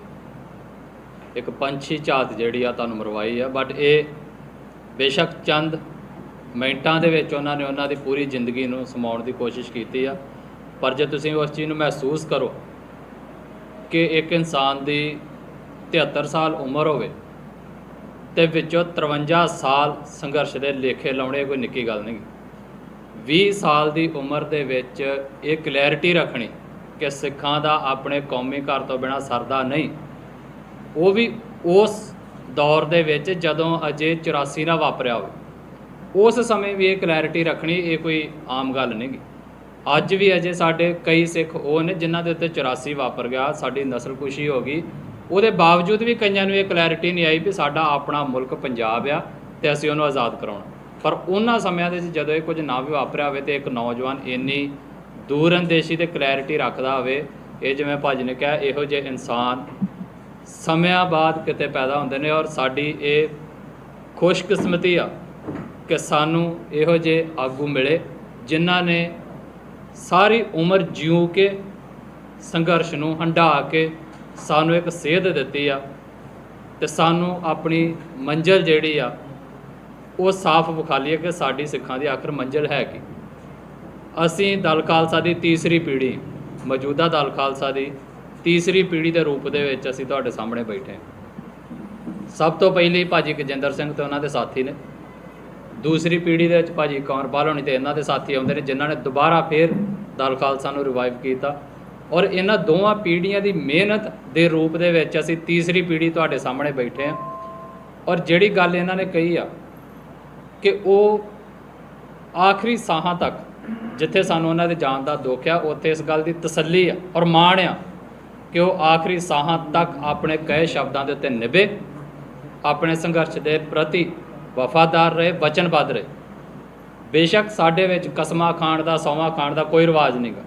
[SPEAKER 2] ਇੱਕ ਪੰਛੀ ਝਾਤ ਜਿਹੜੀ ਆ ਤੁਹਾਨੂੰ ਮਰਵਾਈ ਆ ਬਟ ਇਹ ਬੇਸ਼ੱਕ ਚੰਦ ਮਿੰਟਾਂ ਦੇ ਵਿੱਚ ਉਹਨਾਂ ਨੇ ਉਹਨਾਂ ਦੀ ਪੂਰੀ ਜ਼ਿੰਦਗੀ ਨੂੰ ਸਮਾਉਣ ਦੀ ਕੋਸ਼ਿਸ਼ ਕੀਤੀ ਆ। ਪਰ ਜੇ ਤੁਸੀਂ ਉਸ ਚੀਜ਼ ਨੂੰ ਮਹਿਸੂਸ ਕਰੋ ਕਿ ਇੱਕ ਇਨਸਾਨ ਦੀ 73 ਸਾਲ ਉਮਰ ਹੋਵੇ ਤੇ ਵਿੱਚੋਂ 53 ਸਾਲ ਸੰਘਰਸ਼ ਦੇ ਲੇਖੇ ਲਾਉਣੇ ਕੋਈ ਨਿੱਕੀ ਗੱਲ ਨਹੀਂ। 20 ਸਾਲ ਦੀ ਉਮਰ ਦੇ ਵਿੱਚ ਇਹ ਕਲੈਰਿਟੀ ਰੱਖਣੀ ਕਿ ਸਿੱਖਾਂ ਦਾ ਆਪਣੇ ਕੌਮੀ ਘਰ ਤੋਂ ਬਿਨਾ ਸਰਦਾ ਨਹੀਂ। ਉਹ ਵੀ ਉਸ ਦੌਰ ਦੇ ਵਿੱਚ ਜਦੋਂ ਅਜੇ 84 ਨਾ ਵਾਪਰਿਆ ਹੋਵੇ। ਉਸ ਸਮੇਂ ਵੀ ਇਹ ਕਲੈਰਿਟੀ ਰੱਖਣੀ ਇਹ ਕੋਈ ਆਮ ਗੱਲ ਨਹੀਂ ਗੀ ਅੱਜ ਵੀ ਅਜੇ ਸਾਡੇ ਕਈ ਸਿੱਖ ਉਹ ਨੇ ਜਿਨ੍ਹਾਂ ਦੇ ਉੱਤੇ 84 ਵਾਪਰ ਗਿਆ, ਸਾਡੀ ਨਸਲਕੁਸ਼ੀ ਹੋ ਗਈ ਉਹਦੇ ਬਾਵਜੂਦ ਵੀ ਕਈਆਂ ਨੂੰ ਇਹ ਕਲੈਰਿਟੀ ਨਹੀਂ ਆਈ ਵੀ ਸਾਡਾ ਆਪਣਾ ਮੁਲਕ ਪੰਜਾਬ ਆ ਤੇ ਅਸੀਂ ਉਹਨੂੰ ਆਜ਼ਾਦ ਕਰਾਉਣਾ। ਪਰ ਉਹਨਾਂ ਸਮਿਆਂ ਦੇ ਵਿੱਚ ਜਦੋਂ ਇਹ ਕੁਝ ਨਾ ਵੀ ਵਾਪਰਿਆ ਹੋਵੇ ਤੇ ਇੱਕ ਨੌਜਵਾਨ ਇੰਨੀ ਦੂਰ ਅੰਦੇਸ਼ੀ ਤੇ ਕਲੈਰਿਟੀ ਰੱਖਦਾ ਹੋਵੇ, ਇਹ ਜਿਵੇਂ ਭਾਜੀ ਨੇ ਕਿਹਾ, ਇਹੋ ਜਿਹੇ ਇਨਸਾਨ ਸਮਿਆਂ ਬਾਅਦ ਕਿਤੇ ਪੈਦਾ ਹੁੰਦੇ ਨੇ ਔਰ ਸਾਡੀ ਇਹ ਖੁਸ਼ਕਿਸਮਤੀ ਆ ਕਿ ਸਾਨੂੰ ਇਹੋ ਜਿਹੇ ਆਗੂ ਮਿਲੇ ਜਿਨ੍ਹਾਂ ਨੇ ਸਾਰੀ ਉਮਰ ਜਿਉ ਕੇ ਸੰਘਰਸ਼ ਨੂੰ ਹੰਢਾ ਕੇ ਸਾਨੂੰ ਇੱਕ ਸੇਧ ਦਿੱਤੀ ਆ ਤੇ ਸਾਨੂੰ ਆਪਣੀ ਮੰਜ਼ਲ ਜਿਹੜੀ ਆ, ਉਹ ਸਾਫ਼ ਵਿਖਾਲੀਏ ਕਿ ਸਾਡੀ ਸਿੱਖਾਂ ਦੀ ਆਖਰ ਮੰਜ਼ਲ ਹੈ ਕੀ। ਅਸੀਂ ਦਲ ਖਾਲਸਾ ਦੀ ਤੀਸਰੀ ਪੀੜ੍ਹੀ, ਮੌਜੂਦਾ ਦਲ ਖਾਲਸਾ ਦੀ ਤੀਸਰੀ ਪੀੜ੍ਹੀ ਦੇ ਰੂਪ ਦੇ ਵਿੱਚ ਅਸੀਂ ਤੁਹਾਡੇ ਸਾਹਮਣੇ ਬੈਠੇ ਹਾਂ। ਸਭ ਤੋਂ ਪਹਿਲੀ ਭਾਜੀ ਗਜਿੰਦਰ ਸਿੰਘ ਤੇ ਉਹਨਾਂ ਦੇ ਸਾਥੀ ਨੇ। ਦੂਸਰੀ ਪੀੜ੍ਹੀ ਦੇ ਵਿੱਚ ਭਾਜੀ ਕੌਰਪਾਲ ਹੋਣੀ ਤੇ ਇਹਨਾਂ ਦੇ ਸਾਥੀ ਆਉਂਦੇ ਨੇ, ਜਿਨ੍ਹਾਂ ਨੇ ਦੁਬਾਰਾ ਫੇਰ ਦਲ ਖਾਲਸਾ ਨੂੰ ਰਿਵਾਈਵ ਕੀਤਾ। ਔਰ ਇਹਨਾਂ ਦੋਵਾਂ ਪੀੜ੍ਹੀਆਂ ਦੀ ਮਿਹਨਤ ਦੇ ਰੂਪ ਦੇ ਵਿੱਚ ਅਸੀਂ ਤੀਸਰੀ ਪੀੜ੍ਹੀ ਤੁਹਾਡੇ ਸਾਹਮਣੇ ਬੈਠੇ ਹਾਂ। ਔਰ ਜਿਹੜੀ ਗੱਲ ਇਹਨਾਂ ਨੇ ਕਹੀ ਆ ਕਿ ਉਹ ਆਖਰੀ ਸਾਹਾਂ ਤੱਕ ਜਿੱਥੇ ਸਾਨੂੰ ਉਹਨਾਂ ਦੇ ਜਾਣ ਦਾ ਦੁੱਖ ਆ, ਉੱਥੇ ਇਸ ਗੱਲ ਦੀ ਤਸੱਲੀ ਆ ਔਰ ਮਾਣ ਆ ਕਿ ਉਹ ਆਖਰੀ ਸਾਹਾਂ ਤੱਕ ਆਪਣੇ ਕਹੇ ਸ਼ਬਦਾਂ ਦੇ ਉੱਤੇ ਨਿਭੇ, ਆਪਣੇ ਸੰਘਰਸ਼ ਦੇ ਪ੍ਰਤੀ ਵਫਾਦਾਰ ਰਹੇ, ਵਚਨਬੱਧ ਰਹੇ। ਬੇਸ਼ੱਕ ਸਾਡੇ ਵਿੱਚ ਕਸਮਾਂ ਖਾਣ ਦਾ, ਸੌਵਾਂ ਖਾਣ ਦਾ ਕੋਈ ਰਿਵਾਜ ਨਹੀਂਗਾ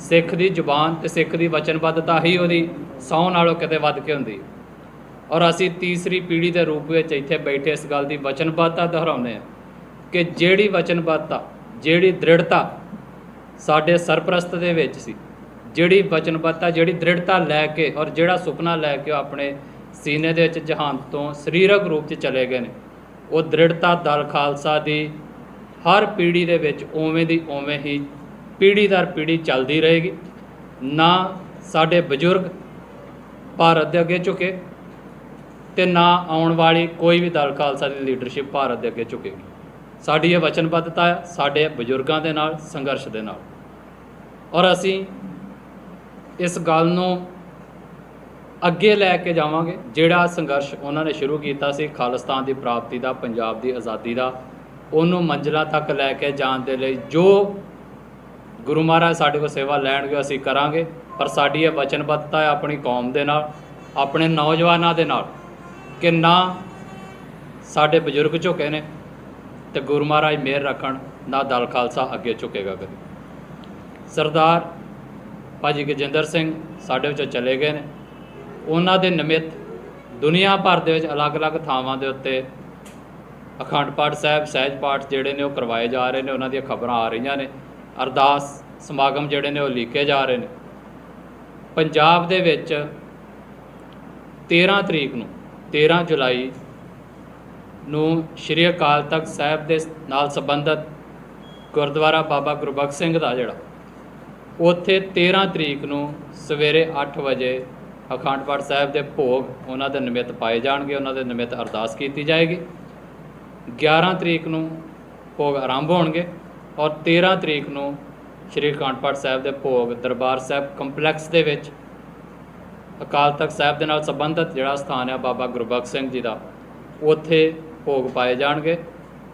[SPEAKER 2] ਸਿੱਖ ਦੀ ਜ਼ੁਬਾਨ ਤੇ ਸਿੱਖ ਦੀ ਵਚਨਬੱਧਤਾ ਹੀ ਉਹਦੀ ਸਹੁੰ ਨਾਲੋਂ ਕਿਤੇ ਵੱਧ ਕੇ ਹੁੰਦੀ। ਔਰ ਅਸੀਂ ਤੀਸਰੀ ਪੀੜ੍ਹੀ ਦੇ ਰੂਪ ਵਿੱਚ ਇੱਥੇ ਬੈਠੇ ਇਸ ਗੱਲ ਦੀ ਵਚਨਬੱਧਤਾ ਦੁਹਰਾਉਂਦੇ ਹਾਂ ਕਿ ਜਿਹੜੀ ਵਚਨਬੱਧਤਾ ਜਿਹੜੀ ਦ੍ਰਿੜਤਾ ਸਾਡੇ ਸਰਪ੍ਰਸਤ ਦੇ ਵਿੱਚ ਸੀ, ਜਿਹੜੀ ਵਚਨਬੱਧਤਾ ਜਿਹੜੀ ਦ੍ਰਿੜਤਾ ਲੈ ਕੇ ਔਰ ਜਿਹੜਾ ਸੁਪਨਾ ਲੈ ਕੇ ਉਹ ਆਪਣੇ ਸੀਨੇ ਦੇ ਵਿੱਚ ਜਹਾਨ ਤੋਂ ਸਰੀਰਕ ਰੂਪ 'ਚ ਚਲੇ ਗਏ ਨੇ। ਉਹ ਦ੍ਰਿੜਤਾ, ਦਲ ਖਾਲਸਾ ਦੀ ਹਰ ਪੀੜ੍ਹੀ ਦੇ ਵਿੱਚ ਉਵੇਂ ਦੀ ਉਵੇਂ ਹੀ ਪੀੜ੍ਹੀ ਦਰ ਪੀੜ੍ਹੀ ਚੱਲਦੀ ਰਹੇਗੀ। ਨਾ ਸਾਡੇ ਬਜ਼ੁਰਗ ਭਾਰਤ ਦੇ ਅੱਗੇ ਝੁਕੇ ਤੇ ਨਾ ਆਉਣ ਵਾਲੀ ਕੋਈ ਵੀ ਦਲ ਖਾਲਸਾ ਦੀ ਲੀਡਰਸ਼ਿਪ ਭਾਰਤ ਦੇ ਅੱਗੇ ਝੁਕੇਗੀ। ਸਾਡੀ ਇਹ ਵਚਨਬੱਧਤਾ ਹੈ, ਸਾਡੇ ਬਜ਼ੁਰਗਾਂ ਦੇ ਨਾਲ, ਸੰਘਰਸ਼ ਦੇ ਨਾਲ। ਔਰ ਅਸੀਂ ਇਸ ਗੱਲ ਨੂੰ ਅੱਗੇ ਲੈ ਕੇ ਜਾਵਾਂਗੇ। ਜਿਹੜਾ ਸੰਘਰਸ਼ ਉਹਨਾਂ ਨੇ ਸ਼ੁਰੂ ਕੀਤਾ ਸੀ, ਖਾਲਿਸਤਾਨ ਦੀ ਪ੍ਰਾਪਤੀ ਦਾ, ਪੰਜਾਬ ਦੀ ਆਜ਼ਾਦੀ ਦਾ, ਉਹਨੂੰ ਮੰਜ਼ਿਲਾਂ ਤੱਕ ਲੈ ਕੇ ਜਾਣ ਦੇ ਲਈ ਜੋ ਗੁਰੂ ਮਹਾਰਾਜ ਸਾਡੇ ਕੋਲ ਸੇਵਾ ਲੈਣਗੇ ਅਸੀਂ ਕਰਾਂਗੇ, ਪਰ ਸਾਡੀ ਇਹ ਵਚਨਬੱਧਤਾ ਹੈ ਆਪਣੀ ਕੌਮ ਦੇ ਨਾਲ, ਆਪਣੇ ਨੌਜਵਾਨਾਂ ਦੇ ਨਾਲ, ਕਿ ਨਾ ਸਾਡੇ ਬਜ਼ੁਰਗ ਝੁਕੇ ਨੇ, ਤੇ ਗੁਰੂ ਮਹਾਰਾਜ ਮਿਹਰ ਰੱਖਣ, ਨਾ ਦਲ ਖਾਲਸਾ ਅੱਗੇ ਝੁਕੇਗਾ ਕਦੇ। ਸਰਦਾਰ ਭਾਜੀ ਗਜਿੰਦਰ ਸਿੰਘ ਸਾਡੇ ਵਿੱਚੋਂ ਚਲੇ ਗਏ ਨੇ। ਉਹਨਾਂ ਦੇ ਨਿਮਿਤ ਦੁਨੀਆ ਭਰ ਦੇ ਵਿੱਚ ਅਲੱਗ-ਅਲੱਗ ਥਾਵਾਂ ਦੇ ਉੱਤੇ ਅਖੰਡ ਪਾਠ ਸਾਹਿਬ, ਸਹਿਜ ਪਾਠ ਜਿਹੜੇ ਨੇ ਉਹ ਕਰਵਾਏ ਜਾ ਰਹੇ ਨੇ, ਉਹਨਾਂ ਦੀਆਂ ਖਬਰਾਂ ਆ ਰਹੀਆਂ ਨੇ। ਅਰਦਾਸ ਸਮਾਗਮ ਜਿਹੜੇ ਨੇ ਉਹ ਲੀਕੇ ਜਾ ਰਹੇ ਨੇ। ਪੰਜਾਬ ਦੇ ਵਿੱਚ 13 ਤਰੀਕ ਨੂੰ 13 ਜੁਲਾਈ ਨੂੰ ਸ਼੍ਰੀ ਅਕਾਲ ਤਖਤ ਸਾਹਿਬ ਦੇ ਨਾਲ ਸੰਬੰਧਿਤ ਗੁਰਦੁਆਰਾ ਬਾਬਾ ਗੁਰਬਖਸ਼ ਸਿੰਘ ਦਾ ਜਿਹੜਾ, ਉੱਥੇ 13 ਤਰੀਕ ਨੂੰ ਸਵੇਰੇ 8 ਵਜੇ ਅਖੰਡ ਪਾਠ ਸਾਹਿਬ ਦੇ ਭੋਗ ਉਹਨਾਂ ਦੇ ਨਿਮਿਤ ਪਾਏ ਜਾਣਗੇ, ਉਹਨਾਂ ਦੇ ਨਿਮਿਤ ਅਰਦਾਸ ਕੀਤੀ ਜਾਏਗੀ। 11 ਤਰੀਕ ਨੂੰ ਭੋਗ ਆਰੰਭ ਹੋਣਗੇ। ਔਰ 13 ਤਰੀਕ ਨੂੰ ਸ਼੍ਰੀ ਅਖੰਡ ਪਾਠ ਸਾਹਿਬ ਦੇ ਭੋਗ ਦਰਬਾਰ ਸਾਹਿਬ ਕੰਪਲੈਕਸ ਦੇ ਵਿੱਚ ਅਕਾਲ ਤਖਤ ਸਾਹਿਬ ਦੇ ਨਾਲ ਸੰਬੰਧਿਤ ਜਿਹੜਾ ਸਥਾਨ ਹੈ ਬਾਬਾ ਗੁਰਬਖਸ਼ ਸਿੰਘ ਜੀ ਦਾ, ਉੱਥੇ ਭੋਗ ਪਾਏ ਜਾਣਗੇ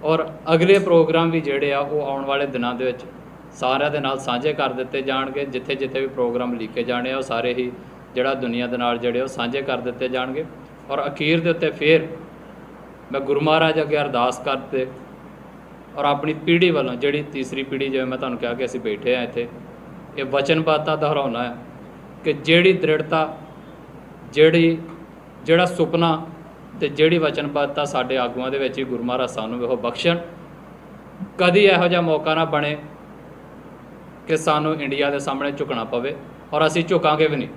[SPEAKER 2] ਔਰ ਅਗਲੇ ਪ੍ਰੋਗਰਾਮ ਵੀ ਜਿਹੜੇ ਆ ਉਹ ਆਉਣ ਵਾਲੇ ਦਿਨਾਂ ਦੇ ਵਿੱਚ ਸਾਰਿਆਂ ਦੇ ਨਾਲ ਸਾਂਝੇ ਕਰ ਦਿੱਤੇ ਜਾਣਗੇ ਜਿੱਥੇ ਜਿੱਥੇ ਵੀ ਪ੍ਰੋਗਰਾਮ ਲਿਖੇ ਜਾਣੇ ਆ ਉਹ ਸਾਰੇ ਹੀ ਜਿਹੜਾ ਦੁਨੀਆ ਦੇ ਨਾਲ ਜਿਹੜੇ ਉਹ ਸਾਂਝੇ ਕਰ ਦਿੱਤੇ ਜਾਣਗੇ ਔਰ ਅਖੀਰ ਦੇ ਉੱਤੇ ਫੇਰ ਮੈਂ ਗੁਰੂ ਮਹਾਰਾਜ ਅੱਗੇ ਅਰਦਾਸ ਕਰਦੇ ਔਰ ਆਪਣੀ ਪੀੜ੍ਹੀ ਵੱਲੋਂ ਜਿਹੜੀ ਤੀਸਰੀ ਪੀੜ੍ਹੀ ਜਿਵੇਂ ਮੈਂ ਤੁਹਾਨੂੰ ਕਿਹਾ ਕਿ ਅਸੀਂ ਬੈਠੇ ਆ ਇੱਥੇ, ਇਹ ਵਚਨਬੱਧਤਾ ਦੁਹਰਾਉਣਾ ਹੈ ਕਿ ਜਿਹੜੀ ਦ੍ਰਿੜਤਾ, ਜਿਹੜੀ, ਜਿਹੜਾ ਸੁਪਨਾ ਤੇ ਜਿਹੜੀ ਵਚਨਬੱਧਤਾ ਸਾਡੇ ਆਗੂਆਂ ਦੇ ਵਿੱਚ ਹੀ ਗੁਰੂ ਮਹਾਰਾਜ ਸਾਨੂੰ ਉਹ ਬਖਸ਼ਣ, ਕਦੀ ਇਹੋ ਜਿਹਾ ਮੌਕਾ ਨਾ ਬਣੇ ਕਿ ਸਾਨੂੰ ਇੰਡੀਆ ਦੇ ਸਾਹਮਣੇ ਝੁਕਣਾ ਪਵੇ ਔਰ ਅਸੀਂ ਝੁਕਾਂਗੇ ਵੀ ਨਹੀਂ।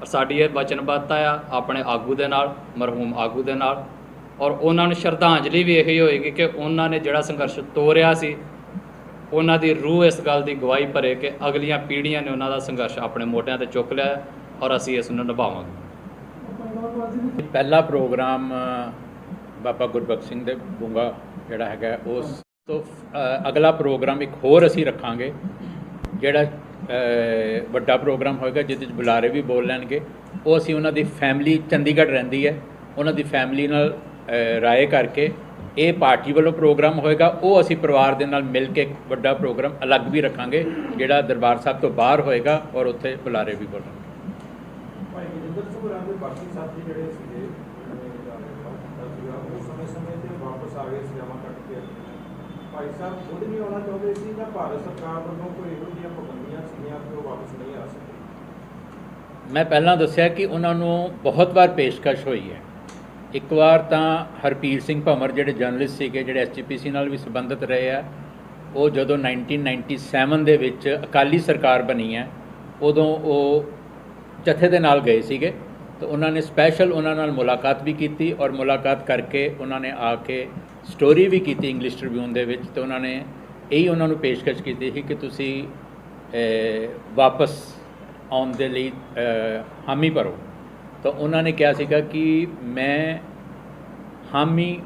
[SPEAKER 2] ਔਰ ਸਾਡੀ ਇਹ ਵਚਨਬੱਧਤਾ ਆ ਆਪਣੇ ਆਗੂ ਦੇ ਨਾਲ, ਮਰਹੂਮ ਆਗੂ ਦੇ ਨਾਲ ਔਰ ਉਹਨਾਂ ਨੂੰ ਸ਼ਰਧਾਂਜਲੀ ਵੀ ਇਹੀ ਹੋਏਗੀ ਕਿ ਉਹਨਾਂ ਨੇ ਜਿਹੜਾ ਸੰਘਰਸ਼ ਤੋਰਿਆ ਸੀ, ਉਹਨਾਂ ਦੀ ਰੂਹ ਇਸ ਗੱਲ ਦੀ ਗਵਾਹੀ ਭਰੇ ਕਿ ਅਗਲੀਆਂ ਪੀੜ੍ਹੀਆਂ ਨੇ ਉਹਨਾਂ ਦਾ ਸੰਘਰਸ਼ ਆਪਣੇ ਮੋਢਿਆਂ ਤੇ ਚੁੱਕ ਲਿਆ ਔਰ ਅਸੀਂ ਇਸ ਨੂੰ ਨਿਭਾਵਾਂਗੇ।
[SPEAKER 1] ਪਹਿਲਾ ਪ੍ਰੋਗਰਾਮ ਬਾਬਾ ਗੁਰਬਖਸ਼ ਸਿੰਘ ਦੇ ਬੁੰਗਾ ਜਿਹੜਾ ਹੈਗਾ, ਉਸ ਤੋਂ ਅਗਲਾ ਪ੍ਰੋਗਰਾਮ ਇੱਕ ਹੋਰ ਅਸੀਂ ਰੱਖਾਂਗੇ, ਜਿਹੜਾ ਵੱਡਾ ਪ੍ਰੋਗਰਾਮ ਹੋਏਗਾ, ਜਿਹਦੇ ਵਿੱਚ ਬੁਲਾਰੇ ਵੀ ਬੋਲ ਲੈਣਗੇ। ਉਹ ਅਸੀਂ ਉਹਨਾਂ ਦੀ ਫੈਮਿਲੀ ਚੰਡੀਗੜ੍ਹ ਰਹਿੰਦੀ ਹੈ। ਉਹਨਾਂ ਦੀ ਫੈਮਿਲੀ ਨਾਲ ਰਾਏ ਕਰਕੇ ਇਹ ਪਾਰਟੀ ਵੱਲੋਂ ਪ੍ਰੋਗਰਾਮ ਹੋਏਗਾ ਉਹ ਅਸੀਂ ਪਰਿਵਾਰ ਦੇ ਨਾਲ ਮਿਲ ਕੇ ਇੱਕ ਵੱਡਾ ਪ੍ਰੋਗਰਾਮ ਅਲੱਗ ਵੀ ਰੱਖਾਂਗੇ ਜਿਹੜਾ ਦਰਬਾਰ ਸਾਹਿਬ ਤੋਂ ਬਾਹਰ ਹੋਏਗਾ ਔਰ ਉੱਥੇ ਬੁਲਾਰੇ ਵੀ ਬੋਲਣਗੇ।
[SPEAKER 3] ਭਾਈ ਜਿੰਦਰ ਸਿੰਘ ਹੋਰਾਂ ਦੇ ਬਾਕੀ ਸਾਥੀ ਜਿਹੜੇ ਸੀਗੇ ਉਹ ਸਮੇਂ ਸਮੇਂ ਤੇ ਵਾਪਸ ਆ ਗਏ ਸਜ਼ਾਵਾਂ ਕੱਟ ਕੇ ਭਾਈ ਸਾਹਿਬ ਖੁਦ ਨਹੀਂ ਆਉਣਾ ਚਾਹੁੰਦੇ ਸੀ ਜਾਂ ਭਾਰਤ ਸਰਕਾਰ ਵੱਲੋਂ ਕੋਈ ਇਹੋ ਜਿਹੀਆਂ ਪਾਬੰਦੀਆਂ ਸੀਗੀਆਂ ਕਿ ਉਹ ਵਾਪਸ ਨਹੀਂ ਆ ਸਕੇ?
[SPEAKER 1] ਮੈਂ ਪਹਿਲਾਂ ਦੱਸਿਆ ਕਿ ਉਹਨਾਂ ਨੂੰ ਬਹੁਤ ਵਾਰ ਪੇਸ਼ਕਸ਼ ਹੋਈ ਹੈ। ਇੱਕ ਵਾਰ ਤਾਂ ਹਰਪੀਰ ਸਿੰਘ ਭਮਰ ਜਿਹੜੇ ਜਰਨਲਿਸਟ ਸੀਗੇ, ਜਿਹੜੇ ਐਸਜੀਪੀਸੀ ਨਾਲ ਵੀ ਸੰਬੰਧਿਤ ਰਹੇ ਆ, ਉਹ ਜਦੋਂ 1997 ਦੇ ਵਿੱਚ ਅਕਾਲੀ ਸਰਕਾਰ ਬਣੀ ਹੈ, ਉਦੋਂ ਉਹ ਜਥੇ ਦੇ ਨਾਲ ਗਏ ਸੀਗੇ ਤਾਂ ਉਹਨਾਂ ਨੇ ਸਪੈਸ਼ਲ ਉਹਨਾਂ ਨਾਲ ਮੁਲਾਕਾਤ ਵੀ ਕੀਤੀ ਔਰ ਮੁਲਾਕਾਤ ਕਰਕੇ ਉਹਨਾਂ ਨੇ ਆ ਕੇ ਸਟੋਰੀ ਵੀ ਕੀਤੀ ਇੰਗਲਿਸ਼ ਟ੍ਰਿਬਿਊਨ ਦੇ ਵਿੱਚ ਤੇ ਉਹਨਾਂ ਨੇ ਇਹੀ ਉਹਨਾਂ ਨੂੰ ਪੇਸ਼ਕਸ਼ ਕੀਤੀ ਸੀ ਕਿ ਤੁਸੀਂ ਵਾਪਸ ਆਉਣ ਦੇ ਲਈ ਹਾਮੀ ਭਰੋ। ਤਾਂ ਉਹਨਾਂ ਨੇ ਕਿਹਾ ਸੀਗਾ ਕਿ ਮੈਂ ਹਾਮੀ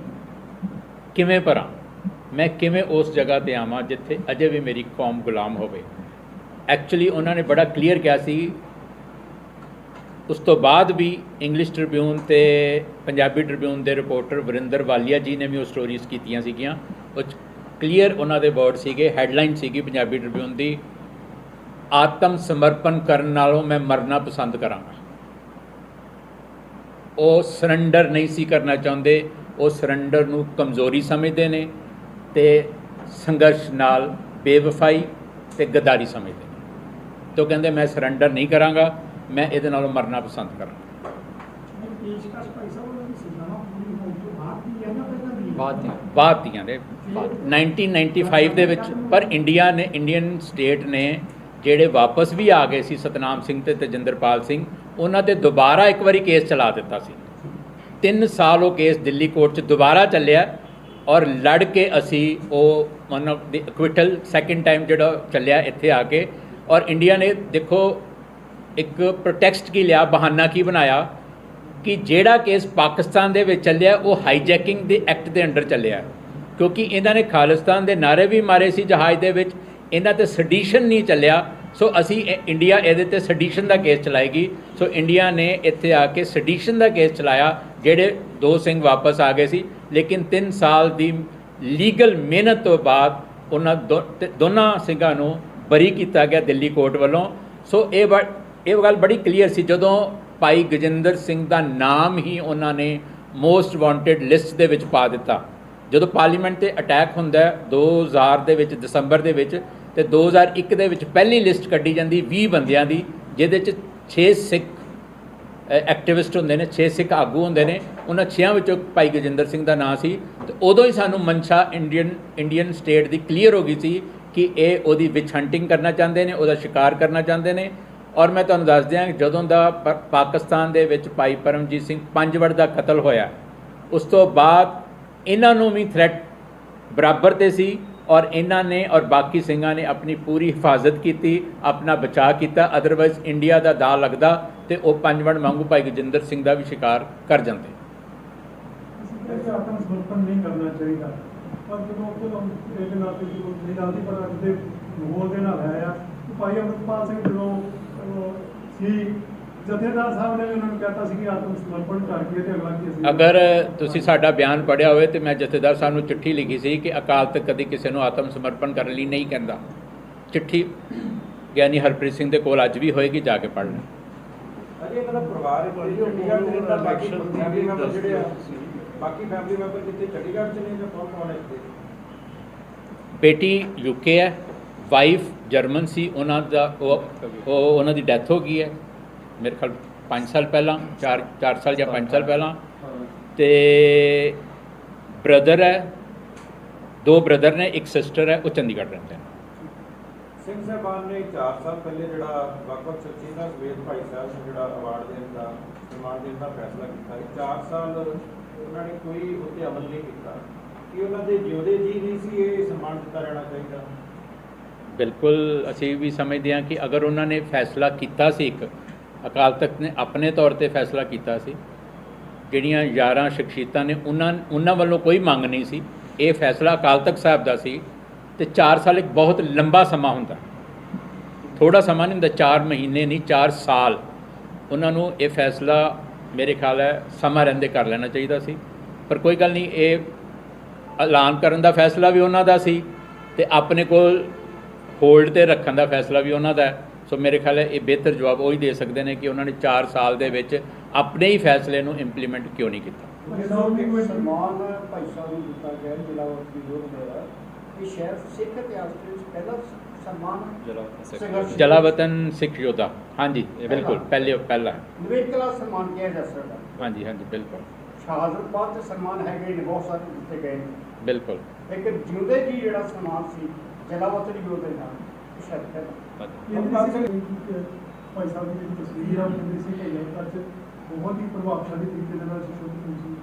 [SPEAKER 1] ਕਿਵੇਂ ਭਰਾਂ? ਮੈਂ ਕਿਵੇਂ ਉਸ ਜਗ੍ਹਾ ਤੇ ਆਵਾਂ ਜਿੱਥੇ ਅਜੇ ਵੀ ਮੇਰੀ ਕੌਮ ਗੁਲਾਮ ਹੋਵੇ? ਐਕਚੁਅਲੀ ਉਹਨਾਂ ਨੇ ਬੜਾ ਕਲੀਅਰ ਕਿਹਾ ਸੀ। ਉਸ ਤੋਂ ਬਾਅਦ ਵੀ ਇੰਗਲਿਸ਼ ਟ੍ਰਿਬਿਊਨ ਤੇ ਪੰਜਾਬੀ ਟ੍ਰਿਬਿਊਨ ਦੇ ਰਿਪੋਰਟਰ ਵਰਿੰਦਰ ਵਾਲੀਆ ਜੀ ਨੇ ਵੀ ਉਹ ਸਟੋਰੀਜ਼ ਕੀਤੀਆਂ ਸੀਗੀਆਂ। ਉਹ ਕਲੀਅਰ ਉਹਨਾਂ ਦੇ ਵਰਡ ਸੀਗੇ ਹੈਡਲਾਈਨ ਸੀਗੀ ਪੰਜਾਬੀ ਟ੍ਰਿਬਿਊਨ ਦੀ, ਆਤਮ ਸਮਰਪਣ ਕਰਨ ਨਾਲੋਂ ਮੈਂ ਮਰਨਾ ਪਸੰਦ ਕਰਾਂਗਾ। ਉਹ ਸਰੈਂਡਰ ਨਹੀਂ ਸੀ ਕਰਨਾ ਚਾਹੁੰਦੇ ਉਹ ਸਰੈਂਡਰ ਨੂੰ ਕਮਜ਼ੋਰੀ ਸਮਝਦੇ ਨੇ ਤੇ ਸੰਘਰਸ਼ ਨਾਲ ਬੇਵਫਾਈ ਤੇ ਗਦਾਰੀ ਸਮਝਦੇ ਨੇ। ਤੋਂ ਕਹਿੰਦੇ ਮੈਂ ਸਰੈਂਡਰ ਨਹੀਂ ਕਰਾਂਗਾ ਮੈਂ ਇਹਦੇ ਨਾਲੋਂ ਮਰਨਾ ਪਸੰਦ ਕਰਾਂਗਾ।
[SPEAKER 4] ਪੇਸ਼ਕਸ਼ ਪੈਸਾ ਉਹਨਾਂ ਦੀ ਸਜ਼ਾਵਾਂ ਪੂਰੀ ਹੋਣ ਤੋਂ ਬਾਅਦ ਵੀ ਹੈ ਨਾ ਪਹਿਲਾਂ ਵੀ
[SPEAKER 2] ਬਾਅਦ ਦੀਆਂ
[SPEAKER 1] ਨੇ 1995 ਦੇ ਵਿੱਚ ਪਰ ਇੰਡੀਆ ਨੇ ਇੰਡੀਅਨ ਸਟੇਟ ਨੇ ਜਿਹੜੇ ਵਾਪਸ ਵੀ ਆ ਗਏ ਸੀ ਸਤਨਾਮ ਸਿੰਘ ਤੇ ਤਜਿੰਦਰਪਾਲ ਸਿੰਘ ਉਹਨਾਂ ਤੇ ਦੁਬਾਰਾ ਇੱਕ ਵਾਰੀ ਕੇਸ ਚਲਾ ਦਿੱਤਾ ਸੀ। 3 ਸਾਲ ਉਹ ਕੇਸ ਦਿੱਲੀ ਕੋਰਟ 'ਚ ਦੁਬਾਰਾ ਚੱਲਿਆ ਔਰ ਲੜ ਕੇ ਅਸੀਂ ਉਹ one of the ਇਕਵਿਟਲ second time ਜਿਹੜਾ ਚੱਲਿਆ ਇੱਥੇ ਆ ਕੇ ਔਰ ਇੰਡੀਆ ਨੇ ਦੇਖੋ ਇੱਕ ਪ੍ਰੋਟੈਕਸਟ ਕੀ ਲਿਆ, ਬਹਾਨਾ ਕੀ ਬਣਾਇਆ ਕਿ ਜਿਹੜਾ ਕੇਸ ਪਾਕਿਸਤਾਨ ਦੇ ਵਿੱਚ ਚੱਲਿਆ ਉਹ ਹਾਈਜੈਕਿੰਗ ਦੇ ਐਕਟ ਦੇ ਅੰਡਰ ਚੱਲਿਆ। ਕਿਉਂਕਿ ਇਹਨਾਂ ਨੇ ਖਾਲਿਸਤਾਨ ਦੇ ਨਾਰੇ ਵੀ ਮਾਰੇ ਸੀ ਜਹਾਜ਼ ਦੇ ਵਿੱਚ, ਇਹਨਾਂ ਤੇ ਸੈਡੀਸ਼ਨ ਨਹੀਂ ਚੱਲਿਆ। ਸੋ ਅਸੀਂ ਇ- ਇੰਡੀਆ ਇਹਦੇ ਤੇ ਸੈਡੀਸ਼ਨ ਦਾ ਕੇਸ ਚਲਾਏਗੀ। ਸੋ ਇੰਡੀਆ ਨੇ ਇੱਥੇ ਆ ਕੇ ਸੈਡੀਸ਼ਨ ਦਾ ਕੇਸ ਚਲਾਇਆ, ਜਿਹੜੇ ਦੋ ਸਿੰਘ ਵਾਪਸ ਆ ਗਏ ਸੀ। ਲੇਕਿਨ 3 ਸਾਲ ਦੀ ਲੀਗਲ ਮਿਹਨਤ ਤੋਂ ਬਾਅਦ ਉਹਨਾਂ ਦੋ- ਤੇ ਦੋਨਾਂ ਸਿੰਘਾਂ ਨੂੰ ਬਰੀ ਕੀਤਾ ਗਿਆ ਦਿੱਲੀ ਕੋਰਟ ਵੱਲੋਂ। ਸੋ ਇਹ ਬ- ਇਹ ਗੱਲ ਬੜੀ ਕਲੀਅਰ ਸੀ। ਜਦੋਂ ਭਾਈ ਗਜਿੰਦਰ ਸਿੰਘ ਦਾ ਨਾਮ ਹੀ ਉਹਨਾਂ ਨੇ ਮੋਸਟ ਵਾਂਟਡ ਲਿਸਟ ਦੇ ਵਿੱਚ ਪਾ ਦਿੱਤਾ। ਜਦੋਂ ਪਾਰਲੀਮੈਂਟ ਤੇ ਅਟੈਕ ਹੁੰਦਾ ਹੈ 2000 ਦੇ ਵਿੱਚ, ਦਸੰਬਰ ਦੇ ਵਿੱਚ ਤੇ 2001 ਦੇ ਵਿੱਚ ਪਹਿਲੀ ਲਿਸਟ ਕੱਢੀ ਜਾਂਦੀ 20 ਬੰਦਿਆਂ ਦੀ, ਜਿਹਦੇ ਚ 6 ਸਿੱਖ ਐਕਟਿਵਿਸਟ ਹੁੰਦੇ ਨੇ 6 ਸਿੱਖ ਆਗੂ ਹੁੰਦੇ ਨੇ। ਉਹਨਾਂ 6 ਵਿੱਚੋਂ ਭਾਈ ਗਜਿੰਦਰ ਸਿੰਘ ਦਾ ਨਾਂ ਸੀ। ਤੇ ਉਦੋਂ ਹੀ ਸਾਨੂੰ ਮਨਸ਼ਾ ਇੰਡੀਅਨ ਇੰਡੀਅਨ ਸਟੇਟ ਦੀ ਕਲੀਅਰ ਹੋ ਗਈ ਸੀ ਕਿ ਇਹ ਉਹਦੀ ਵਿਚ ਹੰਟਿੰਗ ਕਰਨਾ ਚਾਹੁੰਦੇ ਨੇ, ਉਹਦਾ ਸ਼ਿਕਾਰ ਕਰਨਾ ਚਾਹੁੰਦੇ ਨੇ। ਔਰ ਮੈਂ ਤੁਹਾਨੂੰ ਦੱਸ ਦਿਆਂ, ਜਦੋਂ ਦਾ ਪ- ਪਾਕਿਸਤਾਨ ਦੇ ਵਿੱਚ ਭਾਈ ਪਰਮਜੀਤ ਸਿੰਘ ਪੰਜਵੜ ਦਾ ਕਤਲ ਹੋਇਆ, ਉਸ ਤੋਂ ਬਾਅਦ ਇਹਨਾਂ ਨੂੰ ਵੀ ਥ੍ਰੈਟ ਬਰਾਬਰ ਤੇ ਸੀ। ਔਰ ਇਹਨਾਂ ਨੇ ਔਰ ਬਾਕੀ ਸਿੰਘਾਂ ਨੇ ਆਪਣੀ ਪੂਰੀ ਹਿਫਾਜ਼ਤ ਕੀਤੀ, ਆਪਣਾ ਬਚਾਅ ਕੀਤਾ ਅਦਰਵਾਈਜ਼ ਇੰਡੀਆ ਦਾ ਦਾ ਲੱਗਦਾ ਤੇ ਉਹ ਪੰਜਵੜ ਵਾਂਗੂ ਭਾਈ ਗਜਿੰਦਰ ਸਿੰਘ ਦਾ ਵੀ ਸ਼ਿਕਾਰ ਕਰ ਜਾਂਦੇ।
[SPEAKER 4] ਸੀ ਜਥੇਦਾਰ ਸਾਹਿਬ ਨੇ ਵੀ ਉਹਨਾਂ ਨੂੰ ਕਹਿਤਾ ਸੀ ਕਿ ਆਤਮ ਸਮਰਪਣ ਕਰਕੇ ਤੇ ਅਗਲਾ ਕੀ ਅਸੀਂ
[SPEAKER 1] ਅਗਰ ਤੁਸੀਂ ਸਾਡਾ ਬਿਆਨ ਪੜਿਆ ਹੋਵੇ ਤੇ ਮੈਂ ਜਥੇਦਾਰ ਸਾਹਿਬ ਨੂੰ ਚਿੱਠੀ ਲਿਖੀ ਸੀ ਕਿ ਅਕਾਲ ਤਖਤ ਕਦੀ ਕਿਸੇ ਨੂੰ ਆਤਮ ਸਮਰਪਣ ਕਰਨ ਲਈ ਨਹੀਂ ਕਹਿੰਦਾ। ਚਿੱਠੀ ਗਿਆਨੀ ਹਰਪ੍ਰੀਤ ਸਿੰਘ ਦੇ ਕੋਲ ਅੱਜ ਵੀ ਹੋਏਗੀ ਜਾ ਕੇ ਪੜ੍ਹ ਲੈਣਾ
[SPEAKER 3] ਅਜੇ ਇਹਨਾਂ ਦਾ ਪਰਿਵਾਰ ਹੈ ਜੀ ਚੰਡੀਗੜ੍ਹ ਦੇ ਰਹਿੰਦਾ ਬਾਕੀ ਫੈਮਿਲੀ ਮੈਂਬਰ ਜਿਹੜੇ ਆ ਬਾਕੀ ਫੈਮਿਲੀ ਮੈਂਬਰ ਕਿਤੇ ਚੰਡੀਗੜ੍ਹ ਚ ਨੇ ਜਾਂ ਕੌਣ ਕੌਣ ਹੈ ਇੱਥੇ?
[SPEAKER 1] ਬੇਟੀ ਯੂਕੇ ਹੈ ਵਾਈਫ ਜਰਮਨ ਸੀ ਉਹਨਾਂ ਦਾ ਉਹ ਉਹ ਉਹਨਾਂ ਦੀ ਡੈਥ ਹੋ ਗਈ ਹੈ। ਮੇਰੇ ਖਿਆਲ 5 ਸਾਲ ਪਹਿਲਾਂ 4 4 ਸਾਲ ਜਾਂ 5 ਸਾਲ ਪਹਿਲਾਂ। ਤੇ ਬ੍ਰਦਰ ਹੈ ਦੋ ਬ੍ਰਦਰ ਨੇ ਇੱਕ ਸਿਸਟਰ ਹੈ ਉਹ ਚੰਡੀਗੜ੍ਹ ਰਹਿੰਦੇ ਨੇ।
[SPEAKER 3] ਸਿੰਘ ਸਾਹਿਬਾਨ ਨੇ 4 ਸਾਲ ਪਹਿਲੇ ਜਿਹੜਾ ਵੱਖ-ਵੱਖ ਸ਼ਖਸੀਅਤਾਂ ਸਮੇਤ ਭਾਈ ਸਾਹਿਬ ਨੂੰ ਜਿਹੜਾ ਅਵਾਰਡ ਦੇਣ ਦਾ ਸਨਮਾਨ ਦੇਣ ਦਾ ਫੈਸਲਾ ਕੀਤਾ ਹੈ 4 ਸਾਲ ਉਹਨਾਂ ਨੇ ਕੋਈ ਉੱਤੇ ਅਮਲ ਨਹੀਂ ਕੀਤਾ। ਕਿ ਉਹਨਾਂ ਦੇ ਜਿਉਂਦੇ ਜੀ ਨਹੀਂ ਸੀ ਇਹ ਸਨਮਾਨ ਦਿੱਤਾ ਰਹਿਣਾ ਚਾਹੀਦਾ?
[SPEAKER 1] ਬਿਲਕੁਲ ਅਸੀਂ ਵੀ ਸਮਝਦੇ ਹਾਂ ਕਿ ਅਗਰ ਉਹਨਾਂ ਨੇ ਫੈਸਲਾ ਕੀਤਾ ਸੀ ਇੱਕ ਅਕਾਲ ਤਖਤ ਨੇ ਆਪਣੇ ਤੌਰ ਤੇ ਫੈਸਲਾ ਕੀਤਾ ਸੀ। ਜਿਹੜੀਆਂ 11 ਸ਼ਖਸੀਅਤਾਂ ਨੇ ਉਹਨਾਂ ਉਹਨਾਂ ਵੱਲੋਂ ਕੋਈ ਮੰਗ ਨਹੀਂ ਸੀ। ਇਹ ਫੈਸਲਾ ਅਕਾਲ ਤਖਤ ਸਾਹਿਬ ਦਾ ਸੀ ਤੇ 4 ਸਾਲ ਇੱਕ ਬਹੁਤ ਲੰਬਾ ਸਮਾਂ ਹੁੰਦਾ। ਥੋੜਾ ਸਮਾਂ ਨਹੀਂ ਹੁੰਦਾ 4 ਮਹੀਨੇ ਨਹੀਂ 4 ਸਾਲ। ਉਹਨਾਂ ਨੂੰ ਇਹ ਫੈਸਲਾ ਮੇਰੇ ਖਿਆਲ ਹੈ ਸਮਾਂ ਰਹਿੰਦੇ ਕਰ ਲੈਣਾ ਚਾਹੀਦਾ ਸੀ। ਪਰ ਕੋਈ ਗੱਲ ਨਹੀਂ, ਇਹ ਐਲਾਨ ਕਰਨ ਦਾ ਫੈਸਲਾ ਵੀ ਉਹਨਾਂ ਦਾ ਸੀ ਤੇ ਆਪਣੇ ਕੋਲ ਹੋਲਡ ਤੇ ਰੱਖਣ ਦਾ ਫੈਸਲਾ ਵੀ ਉਹਨਾਂ ਦਾ ਹੈ। ਸੋ ਮੇਰੇ ਖਿਆਲ ਹੈ ਇਹ ਬਿਹਤਰ ਜਵਾਬ ਉਹ ਹੀ ਦੇ ਸਕਦੇ ਨੇ ਕਿ ਉਹਨਾਂ ਨੇ 4 ਸਾਲ ਦੇ ਵਿੱਚ ਆਪਣੇ ਹੀ ਫੈਸਲੇ ਨੂੰ ਇੰਪਲੀਮੈਂਟ ਕਿਉਂ ਨਹੀਂ ਕੀਤਾ।
[SPEAKER 5] ਕੋਈ ਸਨਮਾਨ ਭਾਈ ਸਾਹਿਬ ਨੂੰ ਦਿੱਤਾ ਗਿਆ ਜ਼ਿਲ੍ਹਾ ਵਕਤੀ ਯੋਧ ਮੇਰਾ ਕਿ ਸ਼ਾਇਦ ਸਿੱਖ ਇਤਿਹਾਸ ਦੇ ਵਿੱਚ ਪਹਿਲਾ ਸਨਮਾਨ ਸੰਘਰਸ਼
[SPEAKER 1] ਜਲਾਵਤਨ ਸਿੱਖ ਯੋਧਾ। ਹਾਂਜੀ ਬਿਲਕੁਲ ਪਹਿਲੇ। ਪਹਿਲਾ ਹੈ।
[SPEAKER 5] ਨਿਵੇਕਲਾ ਸਨਮਾਨ ਕਿਹਾ ਜਾ ਸਕਦਾ
[SPEAKER 1] ਹਾਂਜੀ ਹਾਂਜੀ ਬਿਲਕੁਲ।
[SPEAKER 5] ਸ਼ਹਾਦਤ ਬਾਅਦ ਦੇ ਸਨਮਾਨ ਹੈਗੇ ਨੇ ਬਹੁਤ ਸਾਰੇ ਦਿੱਤੇ ਗਏ ਨੇ।
[SPEAKER 1] ਬਿਲਕੁਲ।
[SPEAKER 5] ਲੇਕਿਨ ਜਿਉਂਦੇ ਜੀ ਜਿਹੜਾ ਸਨਮਾਨ ਸੀ ਜਲਾਵਤਨ ਯੋਧ ਦੇ ਨਾਲ ਉਹ ਸ਼ਾਇਦ ਪਹਿਲਾ
[SPEAKER 4] ਇਹ ਸੀ ਕਿ ਭਾਈ ਸਾਹਿਬ ਦੀ ਜਿਹੜੀ ਤਸਵੀਰ ਆ ਉਹ ਕਹਿੰਦੇ ਸੀ ਕਿ ਯਾਤਰਾ ਚ ਬਹੁਤ ਹੀ ਪ੍ਰਭਾਵਸ਼ਾਲੀ ਤਰੀਕੇ ਦੇ ਨਾਲ ਸ਼ੁਰੂ ਹੋਈ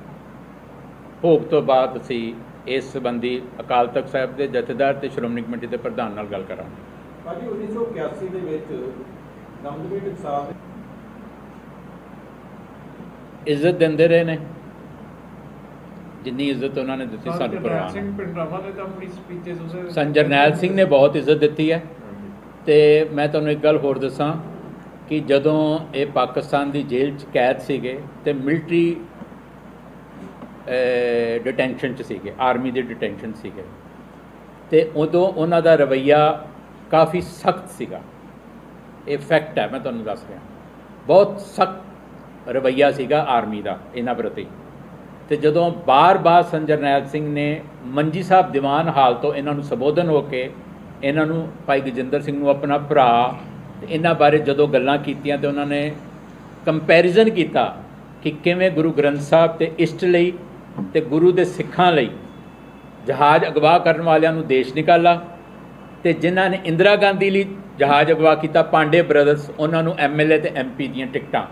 [SPEAKER 1] ਭੋਗ ਤੋਂ ਬਾਅਦ ਅਸੀਂ ਇਸ ਸੰਬੰਧੀ ਅਕਾਲ ਤਖਤ ਸਾਹਿਬ ਦੇ ਜਥੇਦਾਰ ਤੇ ਸ਼੍ਰੋਮਣੀ ਕਮੇਟੀ ਦੇ ਪ੍ਰਧਾਨ ਨਾਲ ਗੱਲ ਕਰਾਂਗੇ।
[SPEAKER 3] ਭਾਜੀ 1981 ਦੇ ਵਿੱਚ
[SPEAKER 1] ਇੱਜ਼ਤ ਦਿੰਦੇ ਰਹੇ ਨੇ। ਜਿੰਨੀ ਇੱਜ਼ਤ ਉਹਨਾਂ ਨੇ ਦਿੱਤੀ ਸਾਨੂੰ ਪਰਵਾਹ ਨਹੀਂ
[SPEAKER 6] ਪਿੰਡਰਾਵਾ ਨੇ ਤਾਂ ਆਪਣੀ ਸਪੀਚਸ ਉਸੇ
[SPEAKER 1] ਸੰ ਜਰਨੈਲ ਸਿੰਘ ਨੇ ਬਹੁਤ ਇੱਜ਼ਤ ਦਿੱਤੀ ਹੈ। ਤੇ ਮੈਂ ਤੁਹਾਨੂੰ ਇੱਕ ਗੱਲ ਹੋਰ ਦੱਸਾਂ ਕਿ ਜਦੋਂ ਇਹ ਪਾਕਿਸਤਾਨ ਦੀ ਜੇਲ੍ਹ 'ਚ ਕੈਦ ਸੀਗੇ ਤੇ ਮਿਲਟਰੀ ਡਿਟੈਂਸ਼ਨ 'ਚ ਸੀਗੇ ਆਰਮੀ ਦੇ ਡਿਟੈਂਸ਼ਨ ਸੀਗੇ, ਤੇ ਉਦੋਂ ਉਹਨਾਂ ਦਾ ਰਵਈਆ ਕਾਫੀ ਸਖਤ ਸੀਗਾ। ਇਹ ਫੈਕਟ ਹੈ, ਮੈਂ ਤੁਹਾਨੂੰ ਦੱਸ ਰਿਹਾ। ਬਹੁਤ ਸਖਤ ਰਵਈਆ ਸੀਗਾ ਆਰਮੀ ਦਾ ਇਹਨਾਂ ਪ੍ਰਤੀ। ਤੇ ਜਦੋਂ ਬਾਰ-ਬਾਰ ਸੰਤ ਜਰਨੈਲ ਸਿੰਘ ਨੇ ਮੰਜੀ ਸਾਹਿਬ ਦੀਵਾਨ ਹਾਲ ਤੋਂ ਇਹਨਾਂ ਨੂੰ ਸੰਬੋਧਨ ਹੋ ਕੇ ਇਹਨਾਂ ਨੂੰ ਭਾਈ ਗਜਿੰਦਰ ਸਿੰਘ ਨੂੰ ਆਪਣਾ ਭਰਾ, ਤੇ ਇਹਨਾਂ ਬਾਰੇ ਜਦੋਂ ਗੱਲਾਂ ਕੀਤੀਆਂ ਤੇ ਉਹਨਾਂ ਨੇ ਕੰਪੈਰੀਜ਼ਨ ਕੀਤਾ ਕਿ ਕਿਵੇਂ ਗੁਰੂ ਗ੍ਰੰਥ ਸਾਹਿਬ ਤੇ ਇਸ਼ਟ ਲਈ ਤੇ ਗੁਰੂ ਦੇ ਸਿੱਖਾਂ ਲਈ ਜਹਾਜ਼ ਅਗਵਾ ਕਰਨ ਵਾਲਿਆਂ ਨੂੰ ਦੇਸ਼ ਨਿਕਾਲਾ ਤੇ ਜਿਨ੍ਹਾਂ ਨੇ ਇੰਦਰਾ ਗਾਂਧੀ ਲਈ ਜਹਾਜ਼ ਅਗਵਾ ਕੀਤਾ, ਪਾਂਡੇ ਬ੍ਰਦਰਸ, ਉਹਨਾਂ ਨੂੰ ਐਮਐਲਏ ਤੇ ਐਮਪੀ ਦੀਆਂ ਟਿਕਟਾਂ।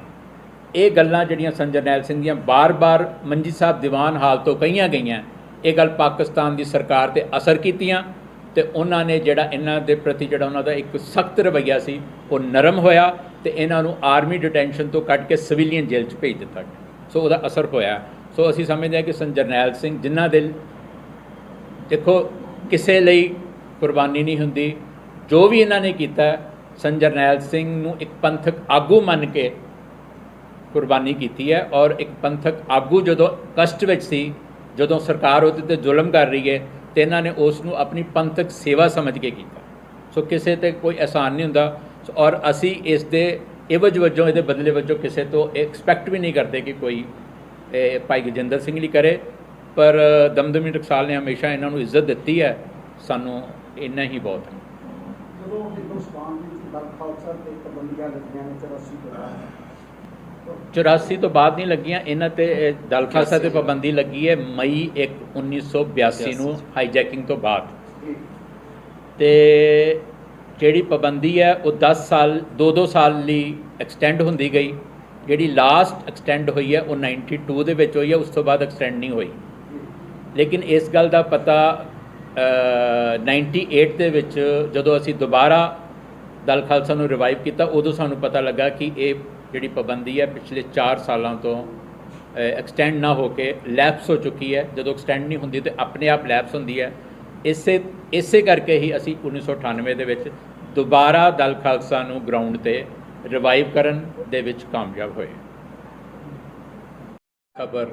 [SPEAKER 1] ਇਹ ਗੱਲਾਂ ਜਿਹੜੀਆਂ ਸੰਜਰਨੈਲ ਸਿੰਘ ਦੀਆਂ ਬਾਰ-ਬਾਰ ਮੰਜੀ ਸਾਹਿਬ ਦੀਵਾਨ ਹਾਲ ਤੋਂ ਕਹੀਆਂ ਗਈਆਂ, ਇਹ ਗੱਲ ਪਾਕਿਸਤਾਨ ਦੀ ਸਰਕਾਰ ਤੇ ਅਸਰ ਕੀਤੀਆਂ। ਤੇ ਉਹਨਾਂ ਨੇ ਜਿਹੜਾ ਇਹਨਾਂ ਦੇ ਪ੍ਰਤੀ ਜਿਹੜਾ ਉਹਨਾਂ ਦਾ ਇੱਕ ਸਖਤ ਰਵੱਈਆ ਸੀ, ਉਹ ਨਰਮ ਹੋਇਆ ਤੇ ਇਹਨਾਂ ਨੂੰ ਆਰਮੀ ਡਿਟੈਂਸ਼ਨ ਤੋਂ ਕੱਢ ਕੇ ਸਿਵਿਲੀਅਨ ਜੇਲ੍ਹ 'ਚ ਭੇਜ ਦਿੱਤਾ ਸੋ ਉਹਦਾ ਅਸਰ ਹੋਇਆ। ਸੋ ਅਸੀਂ ਸਮਝਦੇ ਹਾਂ ਕਿ ਸੰ ਜਰਨੈਲ ਸਿੰਘ ਜਿਨ੍ਹਾਂ ਦੇ ਦੇਖੋ, ਕਿਸੇ ਲਈ ਕੁਰਬਾਨੀ ਨਹੀਂ ਹੁੰਦੀ। ਜੋ ਵੀ ਇਹਨਾਂ ਨੇ ਕੀਤਾ, ਸੰਤ ਜਰਨੈਲ ਸਿੰਘ ਨੂੰ ਇੱਕ ਪੰਥਕ ਆਗੂ ਮੰਨ ਕੇ ਕੁਰਬਾਨੀ ਕੀਤੀ ਹੈ ਔਰ ਇੱਕ ਪੰਥਕ ਆਗੂ ਜਦੋਂ ਕਸ਼ਟ ਵਿੱਚ ਸੀ, ਜਦੋਂ ਸਰਕਾਰ ਉਹਦੇ ਤੇ ਜ਼ੁਲਮ ਕਰ ਰਹੀ ਹੈ ਤੇ ਇਹਨਾਂ ਨੇ ਉਸ ਨੂੰ ਆਪਣੀ ਪੰਥਕ ਸੇਵਾ ਸਮਝ ਕੇ ਕੀਤਾ। ਸੋ ਕਿਸੇ ਤੇ ਕੋਈ ਅਹਿਸਾਨ ਨਹੀਂ ਹੁੰਦਾ। ਸੋ ਔਰ ਅਸੀਂ ਇਸ ਦੇ ਇਵਜ ਵਜੋਂ ਇਹਦੇ ਬਦਲੇ ਵਜੋਂ ਕਿਸੇ ਤੋਂ ਐਕਸਪੈਕਟ ਵੀ ਨਹੀਂ ਕਰਦੇ ਕਿ ਕੋਈ, ਇਹ ਭਾਈ ਗਜਿੰਦਰ ਸਿੰਘ ਲਈ ਕਰੇ। ਪਰ ਦਮਦਮੀ ਟਕਸਾਲ ਨੇ ਹਮੇਸ਼ਾ ਇਹਨਾਂ ਨੂੰ ਇੱਜ਼ਤ ਦਿੱਤੀ ਹੈ। ਸਾਨੂੰ ਇੰਨਾ ਹੀ ਬਹੁਤ ਹੈ।
[SPEAKER 5] ਜਦੋਂ ਹਿੰਦੁਸਤਾਨ ਵਿੱਚ ਦਲ ਤੇ ਪਾਬੰਦੀਆਂ ਲੱਗੀਆਂ ਨੇ 84 ਤੋਂ
[SPEAKER 1] 84 ਤੋਂ ਬਾਅਦ ਨਹੀਂ ਲੱਗੀਆਂ ਇਹਨਾਂ ਤੇ ਦਲ ਖਾਲਸਾ ਤੇ ਪਾਬੰਦੀ ਲੱਗੀ ਹੈ ਮਈ 1 1982 ਨੂੰ ਹਾਈਜੈਕਿੰਗ ਤੋਂ ਬਾਅਦ। ਤੇ ਜਿਹੜੀ ਪਾਬੰਦੀ ਹੈ ਉਹ 10 ਸਾਲ 2-2 ਸਾਲ ਲਈ ਐਕਸਟੈਂਡ ਹੁੰਦੀ ਗਈ। ਜਿਹੜੀ ਲਾਸਟ ਐਕਸਟੈਂਡ ਹੋਈ ਹੈ ਉਹ 92 ਦੇ ਵਿੱਚ ਹੋਈ ਹੈ ਉਸ ਤੋਂ ਬਾਅਦ ਐਕਸਟੈਂਡ ਨਹੀਂ ਹੋਈ। ਲੇਕਿਨ ਇਸ ਗੱਲ ਦਾ ਪਤਾ ਅ, 98 ਦੇ ਵਿੱਚ ਜਦੋਂ ਅਸੀਂ ਦੁਬਾਰਾ ਦਲ ਖਾਲਸਾ ਨੂੰ ਰਿਵਾਈਵ ਕੀਤਾ ਉਦੋਂ ਸਾਨੂੰ ਪਤਾ ਲੱਗਾ ਕਿ ਇਹ ਜਿਹੜੀ ਪਾਬੰਦੀ ਹੈ ਪਿਛਲੇ 4 ਸਾਲਾਂ ਤੋਂ ਐਕਸਟੈਂਡ ਨਾ ਹੋ ਕੇ ਲੈਪਸ ਹੋ ਚੁੱਕੀ ਹੈ। ਜਦੋਂ ਐਕਸਟੈਂਡ ਨਹੀਂ ਹੁੰਦੀ ਤੇ ਆਪਣੇ ਆਪ ਲੈਪਸ ਹੁੰਦੀ ਹੈ। ਇਸੇ ਇਸੇ ਕਰਕੇ ਹੀ ਅਸੀਂ 1998 ਦੇ ਵਿੱਚ ਦੁਬਾਰਾ ਦਲ ਖਾਲਸਾ ਨੂੰ ਗਰਾਊਂਡ ਤੇ ਰਿਵਾਈਵ ਕਰਨ ਦੇ ਵਿੱਚ ਕਾਮਯਾਬ ਹੋਏ। ਖਬਰ